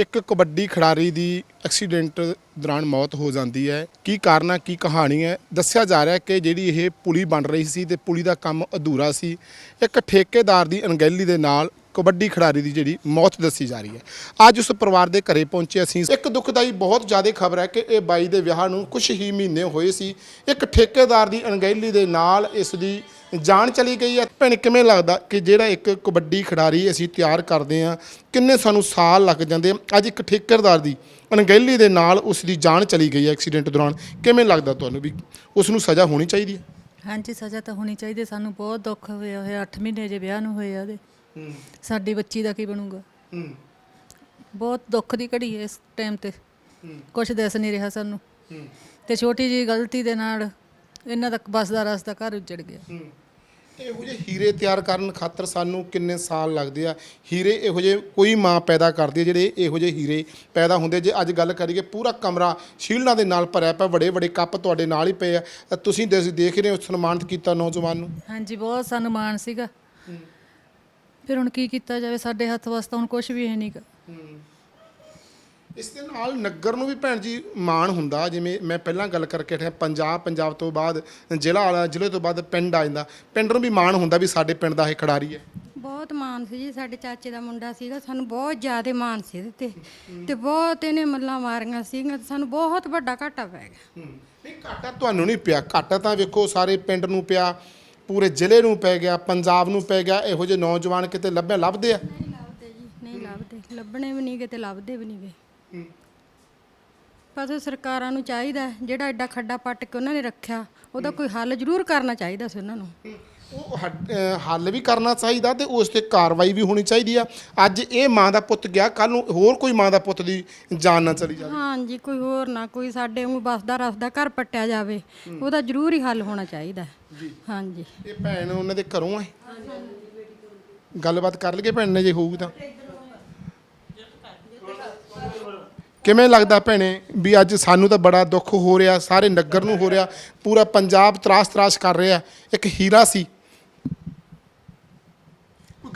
ਇੱਕ ਕਬੱਡੀ ਖਿਡਾਰੀ ਦੀ ਐਕਸੀਡੈਂਟ ਦੌਰਾਨ ਮੌਤ ਹੋ ਜਾਂਦੀ ਹੈ। ਕੀ ਕਾਰਨ ਹੈ ਕੀ ਕਹਾਣੀ ਹੈ ਦੱਸਿਆ ਜਾ ਰਿਹਾ ਕਿ ਜਿਹੜੀ ਇਹ ਪੁਲੀ ਬਣ ਰਹੀ ਸੀ ਤੇ ਪੁਲੀ ਦਾ ਕੰਮ ਅਧੂਰਾ ਸੀ। ਇੱਕ ਠੇਕੇਦਾਰ ਦੀ ਅਣਗਹਿਲੀ ਦੇ ਨਾਲ ਕਬੱਡੀ ਖਿਡਾਰੀ ਦੀ ਜਿਹੜੀ ਮੌਤ ਦੱਸੀ ਜਾ ਰਹੀ ਹੈ। ਅੱਜ ਉਸ ਪਰਿਵਾਰ ਦੇ ਘਰੇ ਪਹੁੰਚੇ ਅਸੀਂ। ਇੱਕ ਦੁਖਦਾਈ ਬਹੁਤ ਜ਼ਿਆਦਾ ਖਬਰ ਹੈ ਕਿ ਇਹ ਬਾਈ ਦੇ ਵਿਆਹ ਨੂੰ ਕੁਝ ਹੀ ਮਹੀਨੇ ਹੋਏ ਸੀ। ਇੱਕ ਠੇਕੇਦਾਰ ਦੀ ਅਣਗਹਿਲੀ ਦੇ ਨਾਲ ਇਸ ਦੀ ਜਾਨ ਚਲੀ ਗਈ ਹੈ। ਭੈਣ, ਕਿਵੇਂ ਲੱਗਦਾ ਕਿ ਜਿਹੜਾ ਇੱਕ ਕਬੱਡੀ ਖਿਡਾਰੀ ਅਸੀਂ ਤਿਆਰ ਕਰਦੇ ਹਾਂ, ਕਿੰਨੇ ਸਾਨੂੰ ਸਾਲ ਲੱਗ ਜਾਂਦੇ ਅੱਜ ਇੱਕ ਠੇਕੇਦਾਰ ਦੀ ਅਣਗਹਿਲੀ ਦੇ ਨਾਲ ਉਸ ਦੀ ਜਾਨ ਚਲੀ ਗਈ ਹੈ ਐਕਸੀਡੈਂਟ ਦੌਰਾਨ। ਕਿਵੇਂ ਲੱਗਦਾ ਤੁਹਾਨੂੰ ਵੀ ਉਸ ਨੂੰ ਸਜ਼ਾ ਹੋਣੀ ਚਾਹੀਦੀ ਹੈ? ਹਾਂਜੀ, ਸਜ਼ਾ ਤਾਂ ਹੋਣੀ ਚਾਹੀਦੀ ਹੈ। ਸਾਨੂੰ ਬਹੁਤ ਦੁੱਖ ਹੋਇਆ ਹੋਇਆ 8 ਮਹੀਨੇ ਜੇ ਵਿਆਹ ਨੂੰ ਹੋਏ ਆ ਉਹਦੇ। ਸਾਡੀ ਬੱਚੀ ਦਾ ਕੀ ਬਣੂਗਾ? ਬਹੁਤ ਦੁੱਖ ਦੀ ਘੜੀ ਹੈ ਇਸ ਟਾਈਮ ਤੇ। ਕੁਝ ਦਿਸ ਨਹੀਂ ਰਿਹਾ ਸਾਨੂੰ। ਤੇ ਛੋਟੀ ਜੀ ਗਲਤੀ ਦੇ ਨਾਲ ਇਹਨਾਂ ਦਾ ਬਸ ਦਾ ਰਸਤਾ ਘਰ ਉੱਜੜ ਗਿਆ। ਇਹੋ ਜਿਹੇ ਹੀਰੇ ਤਿਆਰ ਕਰਨ ਖਾਤਰ ਸਾਨੂੰ ਕਿੰਨੇ ਸਾਲ ਲੱਗਦੇ ਆ? ਹੀਰੇ ਇਹੋ ਜਿਹੇ ਕੋਈ ਮਾਂ ਪੈਦਾ ਕਰਦੀ ਹੈ ਜਿਹੜੇ ਇਹੋ ਜਿਹੇ ਹੀਰੇ ਪੈਦਾ ਹੁੰਦੇ ਜੇ ਅੱਜ ਗੱਲ ਕਰੀਏ ਪੂਰਾ ਕਮਰਾ ਸ਼ੀਲਡਾਂ ਦੇ ਨਾਲ ਭਰਿਆ ਪਿਆ ਵੱਡੇ ਵੱਡੇ ਕੱਪ ਤੁਹਾਡੇ ਨਾਲ ਹੀ ਪਏ ਆ। ਤਾਂ ਤੁਸੀਂ ਦੇਖ ਦੇਖ ਰਹੇ ਹੋ ਸਨਮਾਨਿਤ ਕੀਤਾ ਨੌਜਵਾਨ ਨੂੰ। ਹਾਂਜੀ ਬਹੁਤ ਸਾਨੂੰ ਮਾਣ ਸੀਗਾ। ਫਿਰ ਹੁਣ ਕੀ ਕੀਤਾ ਜਾਵੇ? ਸਾਡੇ ਹੱਥ ਵਾਸਤਾ ਹੁਣ ਕੁਝ ਵੀ ਹੈ ਨਹੀਂਗਾ ਇਸ ਦੇ ਨਾਲ ਨਗਰ ਨੂੰ ਵੀ ਭੈਣ ਜੀ ਮਾਣ ਹੁੰਦਾ। ਜਿਵੇਂ ਮੈਂ ਪਹਿਲਾਂ ਗੱਲ ਕਰਕੇ ਹਟਿਆ ਪੰਜਾਬ ਪੰਜਾਬ ਤੋਂ ਬਾਅਦ ਜ਼ਿਲ੍ਹਾ ਵਾਲਾ ਜ਼ਿਲ੍ਹੇ ਤੋਂ ਬਾਅਦ ਪਿੰਡ ਆ ਜਾਂਦਾ। ਪਿੰਡ ਨੂੰ ਵੀ ਮਾਣ ਹੁੰਦਾ ਵੀ ਸਾਡੇ ਪਿੰਡ ਦਾ ਇਹ ਖਿਡਾਰੀ ਹੈ। ਬਹੁਤ ਮਾਣ ਸੀ ਜੀ। ਸਾਡੇ ਚਾਚੇ ਦਾ ਮੁੰਡਾ ਸੀਗਾ ਸਾਨੂੰ ਬਹੁਤ ਜ਼ਿਆਦਾ ਮਾਣ ਸੀ ਇਹਦੇ ਤੇ। ਤੇ ਬਹੁਤ ਇਹਨੇ ਮੱਲਾਂ ਮਾਰੀਆਂ ਸੀਗੀਆਂ ਤੇ ਸਾਨੂੰ ਬਹੁਤ ਵੱਡਾ ਘਾਟਾ ਪੈ ਗਿਆ। ਨਹੀਂ ਘਾਟਾ ਤੁਹਾਨੂੰ ਨਹੀਂ ਪਿਆ। ਘਾਟਾ ਤਾਂ ਵੇਖੋ ਸਾਰੇ ਪਿੰਡ ਨੂੰ ਪਿਆ। ਪੂਰੇ ਜ਼ਿਲ੍ਹੇ ਨੂੰ ਪੈ ਗਿਆ ਪੰਜਾਬ ਨੂੰ ਪੈ ਗਿਆ ਇਹੋ ਜਿਹੇ ਨੌਜਵਾਨ ਕਿਤੇ ਲੱਭੇ ਲੱਭਦੇ ਆ? ਨਹੀਂ ਲੱਭਦੇ ਜੀ ਨਹੀਂ ਲੱਭਦੇ। ਲੱਭਣੇ ਵੀ ਨਹੀਂ ਗਏ ਤੇ ਲੱਭਦੇ ਵੀ ਨਹੀਂ ਗਏ ਪਰ ਸਰਕਾਰਾਂ ਨੂੰ ਚਾਹੀਦਾ ਜਿਹੜਾ ਐਡਾ ਖੱਡਾ ਪੱਟ ਕੇ ਉਹਨਾਂ ਨੇ ਰੱਖਿਆ ਉਹਦਾ ਕੋਈ ਹੱਲ ਜ਼ਰੂਰ ਕਰਨਾ ਚਾਹੀਦਾ ਸੀ ਉਹਨਾਂ ਨੂੰ। ਉਹ ਹੱਡ- ਅਹ ਹੱਲ ਵੀ ਕਰਨਾ ਚਾਹੀਦਾ ਤੇ ਉਸ ਤੇ ਕਾਰਵਾਈ ਵੀ ਹੋਣੀ ਚਾਹੀਦੀ ਆ। ਅੱਜ ਇਹ ਮਾਂ ਦਾ ਪੁੱਤ ਗਿਆ ਕੱਲ ਨੂੰ ਹੋਰ ਕੋਈ ਮਾਂ ਦਾ ਪੁੱਤ ਦੀ ਜਾਨ ਨਾ ਚਲੀ ਜਾਵੇ। ਹਾਂਜੀ ਕੋਈ ਹੋਰ ਨਾ ਕੋਈ ਸਾਡੇ ਵਾਂਗੂ ਬਸਦਾ ਰਸਦਾ ਘਰ ਪੱਟਿਆ ਜਾਵੇ ਉਹਦਾ ਜ਼ਰੂਰ ਹੀ ਹੱਲ ਹੋਣਾ ਚਾਹੀਦਾ। ਹੈ। ਹਾਂਜੀ। ਇਹ ਭੈਣ ਉਹਨਾਂ ਦੇ ਘਰੋਂ ਆ। ਗੱਲਬਾਤ ਕਰ ਲਈਏ ਭੈਣ ਨੇ ਜੇ ਹੋਊਗੀ ਤਾਂ। ਕਿਵੇਂ ਲੱਗਦਾ ਭੈਣੇ ਵੀ ਅੱਜ ਸਾਨੂੰ ਤਾਂ ਬੜਾ ਦੁੱਖ ਹੋ ਰਿਹਾ ਸਾਰੇ ਨਗਰ ਨੂੰ ਹੋ ਰਿਹਾ ਪੂਰਾ ਪੰਜਾਬ ਤਰਾਸ ਤਰਾਸ ਕਰ ਰਿਹਾ। ਇੱਕ ਹੀਰਾ ਸੀ।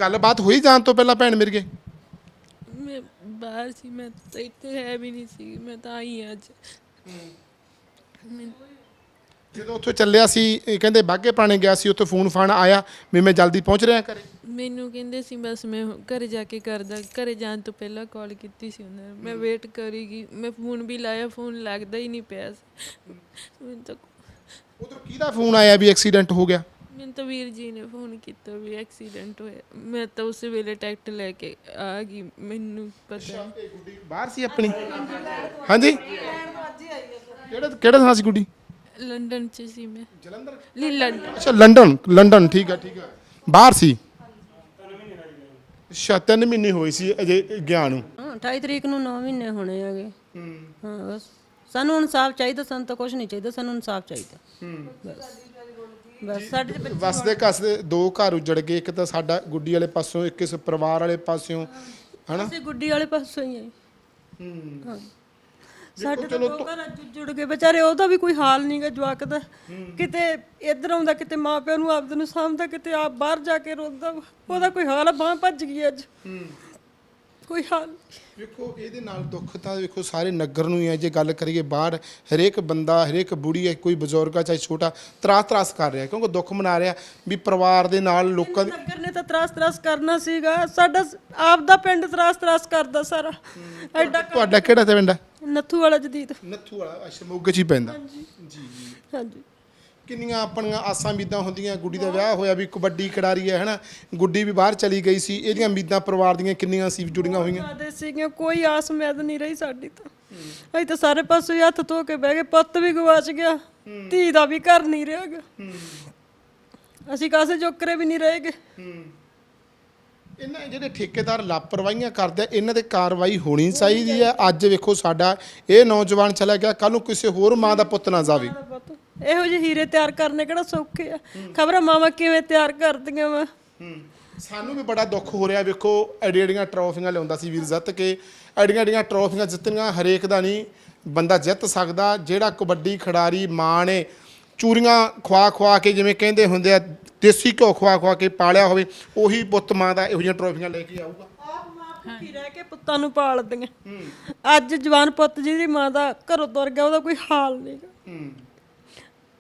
ਗੱਲਬਾਤ ਹੋਈ ਜਾਣ ਤੋਂ ਪਹਿਲਾਂ ਭੈਣ ਮੇਰੇ ਕੇ ਮੈਂ ਬਾਹਰ ਸੀ ਮੈਂ ਤਾਂ ਇੱਥੇ ਹੈ ਵੀ ਨਹੀਂ ਸੀ ਮੈਂ ਤਾਂ ਆਈ ਹਾਂ ਅੱਜ। ਮੈਂ- ਜਦੋਂ ਉੱਥੇ ਚੱਲਿਆ ਸੀ ਇਹ ਕਹਿੰਦੇ ਬਾਗੇ ਪੁਰਾਣੇ ਗਿਆ ਸੀ ਉੱਥੇ ਫੋਨ ਫਾਨ ਆਇਆ ਵੀ ਮੈਂ ਜਲਦੀ ਪਹੁੰਚ ਰਿਹਾ ਘਰੇ। ਮੈਨੂੰ ਕਹਿੰਦੇ ਸੀ ਬਸ ਮੈਂ ਘਰੇ ਜਾ ਕੇ ਕਰਦਾ ਘਰੇ ਜਾਣ ਤੋਂ ਪਹਿਲਾਂ ਕਾਲ ਕੀਤੀ ਸੀ ਉਹਨਾਂ। ਨੇ ਮੈਂ ਵੇਟ ਕਰੀਗੀ ਮੈਂ ਫੋਨ ਵੀ ਲਾਇਆ ਫੋਨ ਲੱਗਦਾ ਹੀ ਨਹੀਂ ਪਿਆ ਸੀ। ਮੈਨੂੰ ਤਾਂ ਉਧਰ ਕਿਹਦਾ ਫੋਨ ਆਇਆ ਵੀ ਐਕਸੀਡੈਂਟ ਹੋ ਗਿਆ? ਮੈਨੂੰ ਤਾਂ ਵੀਰ ਜੀ ਨੇ ਫੋਨ ਕੀਤਾ ਵੀ ਐਕਸੀਡੈਂਟ ਹੋਇਆ। ਮੈਂ ਤਾਂ ਉਸੇ ਵੇਲੇ ਟਿਕਟ ਲੈ ਕੇ ਆ ਗਈ ਮੈਨੂੰ ਪਤਾ ਨਹੀਂ ਬਾਹਰ ਸੀ ਆਪਣੀ? ਹਾਂਜੀ? ਕਿਹੜਾ ਕਿਹੜਾ ਥਾਂ ਸੀ ਗੁੱਡੀ? ਲੰਡਨ ਚ ਸੀ ਮੈਂ। ਜਲੰਧਰ? ਨਹੀਂ ਲੰਡਨ। ਅੱਛਾ ਲੰਡਨ ਲੰਡਨ ਠੀਕ ਹੈ ਠੀਕ ਹੈ। ਬਾਹਰ ਸੀ? ਅੱਛਾ ਤਿੰਨ ਮਹੀਨੇ ਹੋਏ ਸੀ ਅਜੇ ਗਿਆ ਨੂੰ। ਹਾਂ 28 ਤਰੀਕ ਨੂੰ 9 ਮਹੀਨੇ ਹੋਣੇ ਹੈਗੇ। ਹਾਂ। ਬਸ। ਸਾਨੂੰ ਇਨਸਾਫ ਚਾਹੀਦਾ ਸਾਨੂੰ ਤਾਂ ਕੁਝ ਨਹੀਂ ਚਾਹੀਦਾ ਸਾਨੂੰ ਇਨਸਾਫ ਚਾਹੀਦਾ। ਬਸ। ਬਸ ਸਾਡੇ ਤੇ ਬੱਚੇ- ਵਸਦੇ ਕਸਦੇ ਦੋ ਘਰ ਉਜੜ ਗਏ ਇੱਕ ਤਾਂ ਸਾਡਾ ਗੁੱਡੀ ਵਾਲੇ ਪਾਸੋਂ ਇੱਕ ਇਸ ਪਰਿਵਾਰ ਵਾਲੇ ਪਾਸਿਓਂ ਹਨਾ? ਅਸੀਂ ਗੁੱਡੀ ਵਾਲੇ ਪਾਸੋਂ ਹੀ ਆਏ। ਹਾਂ। ਸਾਡੇ ਤਾਂ ਦੋ ਘਰ ਅੱਜ ਜੁੜ ਗਏ। ਵਿਚਾਰੇ ਉਹਦਾ ਵੀ ਕੋਈ ਹਾਲ ਨਹੀਂਗਾ ਜਵਾਕ ਦਾ। ਕਿਤੇ ਇੱਧਰ ਆਉਂਦਾ ਕਿਤੇ ਮਾਂ ਪਿਓ ਨੂੰ ਆਪਦੇ ਨੂੰ ਸਾਂਭਦਾ ਕਿਤੇ ਆਪ ਬਾਹਰ ਜਾ ਕੇ ਰੋਂਦਾ। ਉਹਦਾ ਕੋਈ ਹਾਲ ਬਾਹ ਭੱਜ ਗਈ ਅੱਜ। ਕੋਈ ਹਾਲ। ਵੇਖੋ ਇਹਦੇ ਨਾਲ ਦੁੱਖ ਤਾਂ ਵੇਖੋ ਸਾਰੇ ਨਗਰ ਨੂੰ ਹੀ ਹੈ। ਜੇ ਗੱਲ ਕਰੀਏ ਬਾਹਰ ਹਰੇਕ ਬੰਦਾ ਹਰੇਕ ਬੁੜੀ ਹੈ ਕੋਈ ਬਜ਼ੁਰਗ ਆ ਚਾਹੇ ਛੋਟਾ ਤਰਾਸ ਤਰਾਸ ਕਰ ਰਿਹਾ ਕਿਉਂਕਿ ਦੁੱਖ ਮਨਾ ਰਿਹਾ ਵੀ ਪਰਿਵਾਰ ਦੇ ਨਾਲ ਲੋਕਾਂ ਦੀ ਨਗਰ ਨੇ ਤਾਂ ਤਰਾਸ ਤਰਾਸ ਕਰਨਾ ਸੀਗਾ। ਸਾਡਾ ਆਪ ਦਾ ਪਿੰਡ ਤਰਾਸ ਤਰਾਸ ਕਰਦਾ ਸਾਰਾ। ਐਡਾ ਤੁਹਾਡਾ ਕਿਹੜਾ ਪਿੰਡ ਹੈ? ਨੱਥੂ ਵਾਲਾ ਜਦੀਦ। ਨੱਥੂ ਵਾਲਾ ਅੱਛਾ ਮੋਗੇ ਚ ਹੀ ਪੈਂਦਾ। ਹਾਂਜੀ। ਕਿੰਨੀਆਂ ਆਪਣੀਆਂ ਆਸਾਂ ਉਮੀਦਾਂ ਹੁੰਦੀਆਂ ਗੁੱਡੀ ਦਾ ਵਿਆਹ ਹੋਇਆ ਵੀ ਕਬੱਡੀ ਖਿਡਾਰੀ ਹੈ ਹਨਾ? ਗੁੱਡੀ ਵੀ ਬਾਹਰ ਚਲੀ ਗਈ ਸੀ ਇਹਦੀਆਂ ਉਮੀਦਾਂ ਪਰਿਵਾਰ ਦੀਆਂ ਕਿੰਨੀਆਂ ਸੀ ਜੁੜੀਆਂ ਹੋਈਆਂ? ਸਾਡੇ ਸੀਗੀਆਂ ਕੋਈ ਆਸ ਉਮੀਦ ਨਹੀਂ ਰਹੀ ਸਾਡੀ ਤਾਂ। ਅਸੀਂ ਤਾਂ ਸਾਰੇ ਪਾਸੇ ਹੱਥ ਧੋ ਕੇ ਬਹਿ ਗਏ ਪੁੱਤ ਵੀ ਗਵਾਚ ਗਿਆ ਧੀ ਦਾ ਵੀ ਘਰ ਨਹੀਂ ਰਹੇਗਾ ਅਸੀਂ ਕਾਸੇ ਜੋਕਰੇ ਵੀ ਨਹੀਂ ਰਹੇਗੇ ਇਹਨਾਂ ਜਿਹੜੇ ਠੇਕੇਦਾਰ ਲਾਪਰਵਾਹੀਆਂ ਕਰਦੇ ਆ ਇਹਨਾਂ ਤੇ ਕਾਰਵਾਈ ਹੋਣੀ ਚਾਹੀਦੀ ਹੈ। ਅੱਜ ਵੇਖੋ ਸਾਡਾ ਇਹ ਨੌਜਵਾਨ ਚਲਾ ਗਿਆ ਕੱਲ ਨੂੰ ਕਿਸੇ ਹੋਰ ਮਾਂ ਦਾ ਪੁੱਤ ਨਾ ਜਾਵੇ। ਪੁੱਤ ਇਹੋ ਜਿਹੇ ਹੀਰੇ ਤਿਆਰ ਕਰਨੇ ਕਿਹੜਾ ਸੌਖੇ ਆ? ਖਬਰਾਂ ਮਾਵਾਂ ਕਿਵੇਂ ਤਿਆਰ ਕਰਦੀਆਂ ਵਾ? ਸਾਨੂੰ ਵੀ ਬੜਾ ਦੁੱਖ ਹੋ ਰਿਹਾ ਵੇਖੋ ਐਡੀਆਂ ਟਰੋਫੀਆਂ ਲਿਆਉਂਦਾ ਸੀ ਵੀਰ ਜਿੱਤ ਕੇ। ਐਡੀਆਂ ਐਡੀਆਂ ਟਰੋਫੀਆਂ ਜਿੱਤਣੀਆਂ ਹਰੇਕ ਦਾ ਨਹੀਂ ਬੰਦਾ ਜਿੱਤ ਸਕਦਾ ਜਿਹੜਾ ਕਬੱਡੀ ਖਿਡਾਰੀ ਮਾਂ ਨੇ ਚੂਰੀਆਂ ਖਵਾ ਖਵਾ ਕੇ ਜਿਵੇਂ ਕਹਿੰਦੇ ਹੁੰਦੇ ਆ ਦੇਸੀ ਘਿਓ ਖਵਾ ਖਵਾ ਕੇ ਪਾਲਿਆ ਹੋਵੇ ਉਹੀ ਪੁੱਤ ਮਾਂ ਦਾ ਇਹੋ ਜਿਹੀਆਂ ਟਰੋਫੀਆਂ ਲੈ ਕੇ ਆਊਗਾ। ਭੁੱਖੀ ਰਹਿ ਕੇ ਪੁੱਤਾਂ ਨੂੰ ਪਾਲਦੀਆਂ। ਅੱਜ ਜਵਾਨ ਪੁੱਤ ਜਿਹਦੀ ਮਾਂ ਦਾ ਘਰੋਂ ਤੁਰ ਗਿਆ ਉਹਦਾ ਕੋਈ ਹਾਲ ਨਹੀਂਗਾ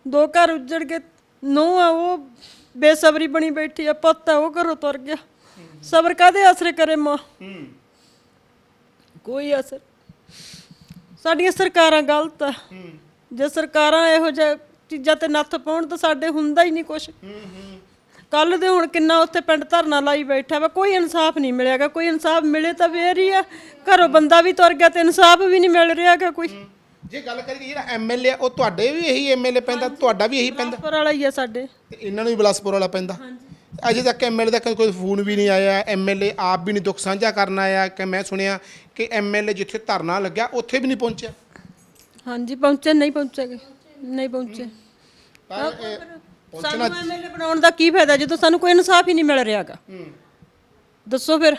ਦੋ ਘਰ ਉੱਜੜ ਗਏ ਨੂੰਹ ਆ, ਉਹ ਬੇਸਬਰੀ ਬਣੀ ਬੈਠੀ ਆ, ਪੁੱਤ ਆ, ਉਹ ਘਰੋਂ ਤੁਰ ਗਿਆ। ਸਬਰ ਕਾਦੇ ਆਸਰੇ ਕਰੇ ਮਾਂ? ਕੋਈ ਅਸਰ ਸਾਡੀਆਂ ਸਰਕਾਰਾਂ ਗਲਤ ਆ। ਜੇ ਸਰਕਾਰਾਂ ਇਹੋ ਜਿਹਾ ਚੀਜ਼ਾਂ ਤੇ ਨੱਥ ਪਾਉਣ ਤਾਂ ਸਾਡੇ ਹੁੰਦਾ ਹੀ ਨਹੀਂ ਕੁਝ ਕੱਲ ਦੇ ਹੁਣ ਕਿੰਨਾ ਉੱਥੇ ਪਿੰਡ ਧਰਨਾ ਲਾਈ ਬੈਠਾ ਵਾ, ਕੋਈ ਇਨਸਾਫ ਨਹੀਂ ਮਿਲਿਆਗਾ। ਕੋਈ ਇਨਸਾਫ ਮਿਲੇ ਤਾਂ ਫੇਰ ਹੀ ਆ। ਘਰੋਂ ਬੰਦਾ ਵੀ ਤੁਰ ਗਿਆ ਤੇ ਇਨਸਾਫ ਵੀ ਨਹੀਂ ਮਿਲ ਰਿਹਾਗਾ ਕੋਈ। ਜੇ ਗੱਲ ਕਰੀਏ ਜਿਹੜਾ ਐਮਐਲਏ ਉਹ ਤੁਹਾਡੇ ਵੀ ਇਹੀ ਐਮਐਲਏ ਪੈਂਦਾ ਤੁਹਾਡਾ ਵੀ ਇਹੀ ਪੈਂਦਾ। ਪਰ ਵਾਲਾ ਹੀ ਆ ਸਾਡੇ। ਤੇ ਇਹਨਾਂ ਨੂੰ ਵੀ ਬਿਲਾਸਪੁਰ ਵਾਲਾ ਪੈਂਦਾ। ਅਜੇ ਤੱਕ ਐਮਐਲਏ ਦਾ ਕੋਈ ਫੋਨ ਵੀ ਨਹੀਂ ਆਇਆ ਐਮਐਲਏ ਆਪ ਵੀ ਨਹੀਂ ਦੁੱਖ ਸਾਂਝਾ ਕਰਨ ਆਇਆ ਕਿ ਮੈਂ ਸੁਣਿਆ ਕਿ ਐਮਐਲਏ ਜਿੱਥੇ ਧਰਨਾ ਲੱਗਿਆ ਉੱਥੇ ਵੀ ਨਹੀਂ ਪਹੁੰਚਿਆ। ਹਾਂਜੀ ਪਹੁੰਚੇ ਨਹੀਂ ਪਹੁੰਚੇਗੇ ਨਹੀਂ ਪਹੁੰਚੇ। ਪਰ ਇਹ ਸਾਨੂੰ ਐਮਐਲਏ ਬਣਾਉਣ ਦਾ ਕੀ ਫਾਇਦਾ ਜਦੋਂ ਸਾਨੂੰ ਕੋਈ ਇਨਸਾਫ ਹੀ ਨਹੀਂ ਮਿਲ ਰਿਹਾਗਾ। ਦੱਸੋ ਫਿਰ।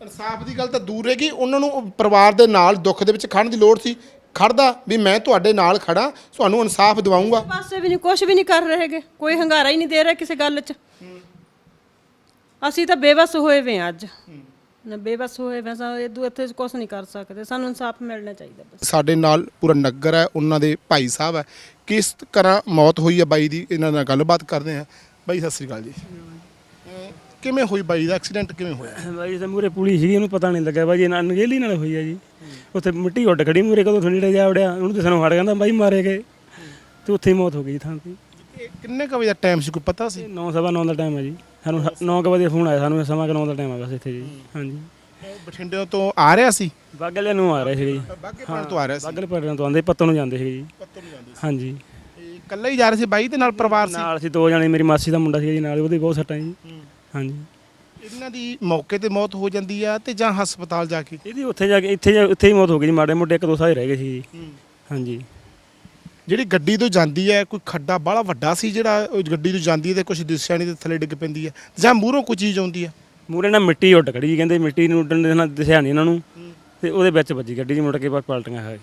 ਇਨਸਾਫ ਦੀ ਗੱਲ ਤਾਂ ਦੂਰ ਰਹੇਗੀ ਉਹਨਾਂ ਨੂੰ ਪਰਿਵਾਰ ਦੇ ਨਾਲ ਦੁੱਖ ਦੇ ਵਿੱਚ ਖੜਨ ਦੀ ਲੋੜ ਸੀ। ਖੜਦਾ ਵੀ ਮੈਂ ਤੁਹਾਡੇ ਨਾਲ ਖੜਾ ਤੁਹਾਨੂੰ ਇਨਸਾਫ ਦਿਵਾਉਂਗਾ। ਪਾਸੇ ਵੀ ਨਹੀਂ ਕੁਝ ਵੀ ਨਹੀਂ ਕਰ ਰਹੇਗੇ ਕੋਈ ਹੰਗਾਰਾ ਹੀ ਨਹੀਂ ਦੇ ਰਿਹਾ ਕਿਸੇ ਗੱਲ 'ਚ। ਅਸੀਂ ਤਾਂ ਬੇਬਸ ਹੋਏ ਵੇ ਅੱਜ। ਨਾ ਬੇਬਸ ਹੋਏ ਵੇ ਸਾਂ ਇਦੋਂ ਇੱਥੇ ਕੁਝ ਨਹੀਂ ਕਰ ਸਕਦੇ। ਸਾਨੂੰ ਇਨਸਾਫ ਮਿਲਣਾ ਚਾਹੀਦਾ ਬਸ। ਸਾਡੇ ਨਾਲ ਪੂਰਾ ਨਗਰ ਹੈ ਉਹਨਾਂ ਦੇ ਭਾਈ ਸਾਹਿਬ ਹੈ। ਕਿਸ ਤਰ੍ਹਾਂ ਮੌਤ ਹੋਈ ਹੈ ਬਾਈ ਦੀ? ਇਹਨਾਂ ਨਾਲ ਗੱਲਬਾਤ ਕਰਦੇ ਹਾਂ। ਬਾਈ ਸਤਿ ਸ੍ਰੀ ਅਕਾਲ ਜੀ। ਕਿਵੇਂ ਹੋਈ ਬਾਈ? ਦਾ ਐਕਸੀਡੈਂਟ ਕਿਵੇਂ ਹੋਇਆ? ਬਾਈ ਤੇ ਮੂਰੇ ਪੁਲੀ ਸੀਗੀ ਉਹਨੂੰ ਪਤਾ ਨਹੀਂ ਲੱਗਿਆ। ਬਾਈ ਇਹਨਾਂ ਅਣਗਹਿਲੀ ਨਾਲ ਹੋਈ ਆ ਜੀ। ਉੱਥੇ ਮਿੱਟੀ ਉੱਡ ਖੜੀ ਮੂਰੇ ਕਦੋਂ ਥੋੜੀ ਜਾ ਵੜਿਆ ਉਹਨੂੰ ਤੇ ਸਾਨੂੰ ਹੜ ਕਹਿੰਦਾ ਬਾਈ ਮਾਰੇ ਗਏ। ਤੇ ਉੱਥੇ ਹੀ ਮੌਤ ਹੋ ਗਈ ਥਾਂ ਤੇ। ਇਹ ਕਿੰਨੇ ਕੁ ਵਜੇ ਦਾ ਟਾਈਮ ਸੀ ਕੋਈ ਪਤਾ ਸੀ? 9 ਸਵਾ 9 ਦਾ ਟਾਈਮ ਹੈ ਜੀ। ਸਾਨੂੰ 9 ਵਜੇ ਫੋਨ ਆਇਆ ਸਾਨੂੰ ਸਮਾਂ ਕਿ 9 ਦਾ ਟਾਈਮ ਆ ਬਸ ਇੱਥੇ ਜੀ। ਹਾਂਜੀ। ਬਠਿੰਡੇ ਤੋਂ ਆ ਰਿਹਾ ਸੀ? ਬਾਗਲੇ ਨੂੰ ਆ ਰਹੇ ਸੀਗੇ ਜੀ। ਬਾਗੇ ਪਿੰਡ ਤੋਂ ਆ ਰਿਹਾ ਸੀ। ਬਾਗਲੇ ਪੜਨ ਤੋਂ ਆਂਦੇ ਪੱਤੋਂ ਨੂੰ ਜਾਂਦੇ ਸੀਗੇ ਜੀ। ਪੱਤੋਂ ਨੂੰ ਜਾਂਦੇ ਹਾਂਜੀ। ਸੀ ਇਕੱਲਾ ਹੀ ਜਾ ਰਹੇ ਸੀ ਬਾਈ ਦੇ ਨਾਲ ਪਰਿਵਾਰ ਸੀ? ਨਾਲ ਅਸੀਂ ਦੋ ਜਣੇ ਮੇਰੀ ਮਾਸੀ ਦਾ ਮੁੰਡਾ ਸੀ ਜੀ ਨਾਲ ਉਹਦੇ ਬਹੁਤ ਸੱਟਾਂ ਜੀ। ਹਾਂਜੀ। ਇਹਨਾਂ ਦੀ ਮੌਕੇ ਤੇ ਮੌਤ ਹੋ ਜਾਂਦੀ ਆ ਤੇ ਜਾਂ ਹਸਪਤਾਲ ਜਾ ਕੇ? ਇਹਦੀ ਉੱਥੇ ਜਾ ਕੇ ਇੱਥੇ ਜਾ ਉੱਥੇ ਹੀ ਮੌਤ ਹੋ ਗਈ ਜੀ ਮਾੜੇ ਮੋਟੇ ਇੱਕ ਦੋ ਸਾਲ ਹੀ ਰਹਿ ਗਏ ਸੀ ਜੀ। ਹਾਂਜੀ। ਜਿਹੜੀ ਗੱਡੀ ਤੋਂ ਜਾਂਦੀ ਹੈ ਕੋਈ ਖੱਡਾ ਬਾਹਲਾ ਵੱਡਾ ਸੀ ਜਿਹੜਾ ਉਹ ਗੱਡੀ ਤੋਂ ਜਾਂਦੀ ਹੈ ਤੇ ਕੁਝ ਦਿਸਿਆ ਨਹੀਂ ਤੇ ਥੱਲੇ ਡਿੱਗ ਪੈਂਦੀ ਹੈ? ਜਾਂ ਮੂਹਰੋਂ ਕੋਈ ਚੀਜ਼ ਆਉਂਦੀ ਹੈ? ਮੂਰੇ ਨਾਲ ਮਿੱਟੀ ਉੱਡ ਖੜੀ ਜੀ ਕਹਿੰਦੇ ਮਿੱਟੀ ਨੂੰ ਉੱਡਣ ਦੇ ਨਾਲ ਦਿਸਿਆ ਨਹੀਂ ਇਹਨਾਂ ਨੂੰ। ਤੇ ਉਹਦੇ ਵਿੱਚ ਵੱਜੀ ਗੱਡੀ ਜੀ ਮੁੜ ਕੇ ਬਸ ਪਲਟੀਆਂ ਖਾ ਗਈ।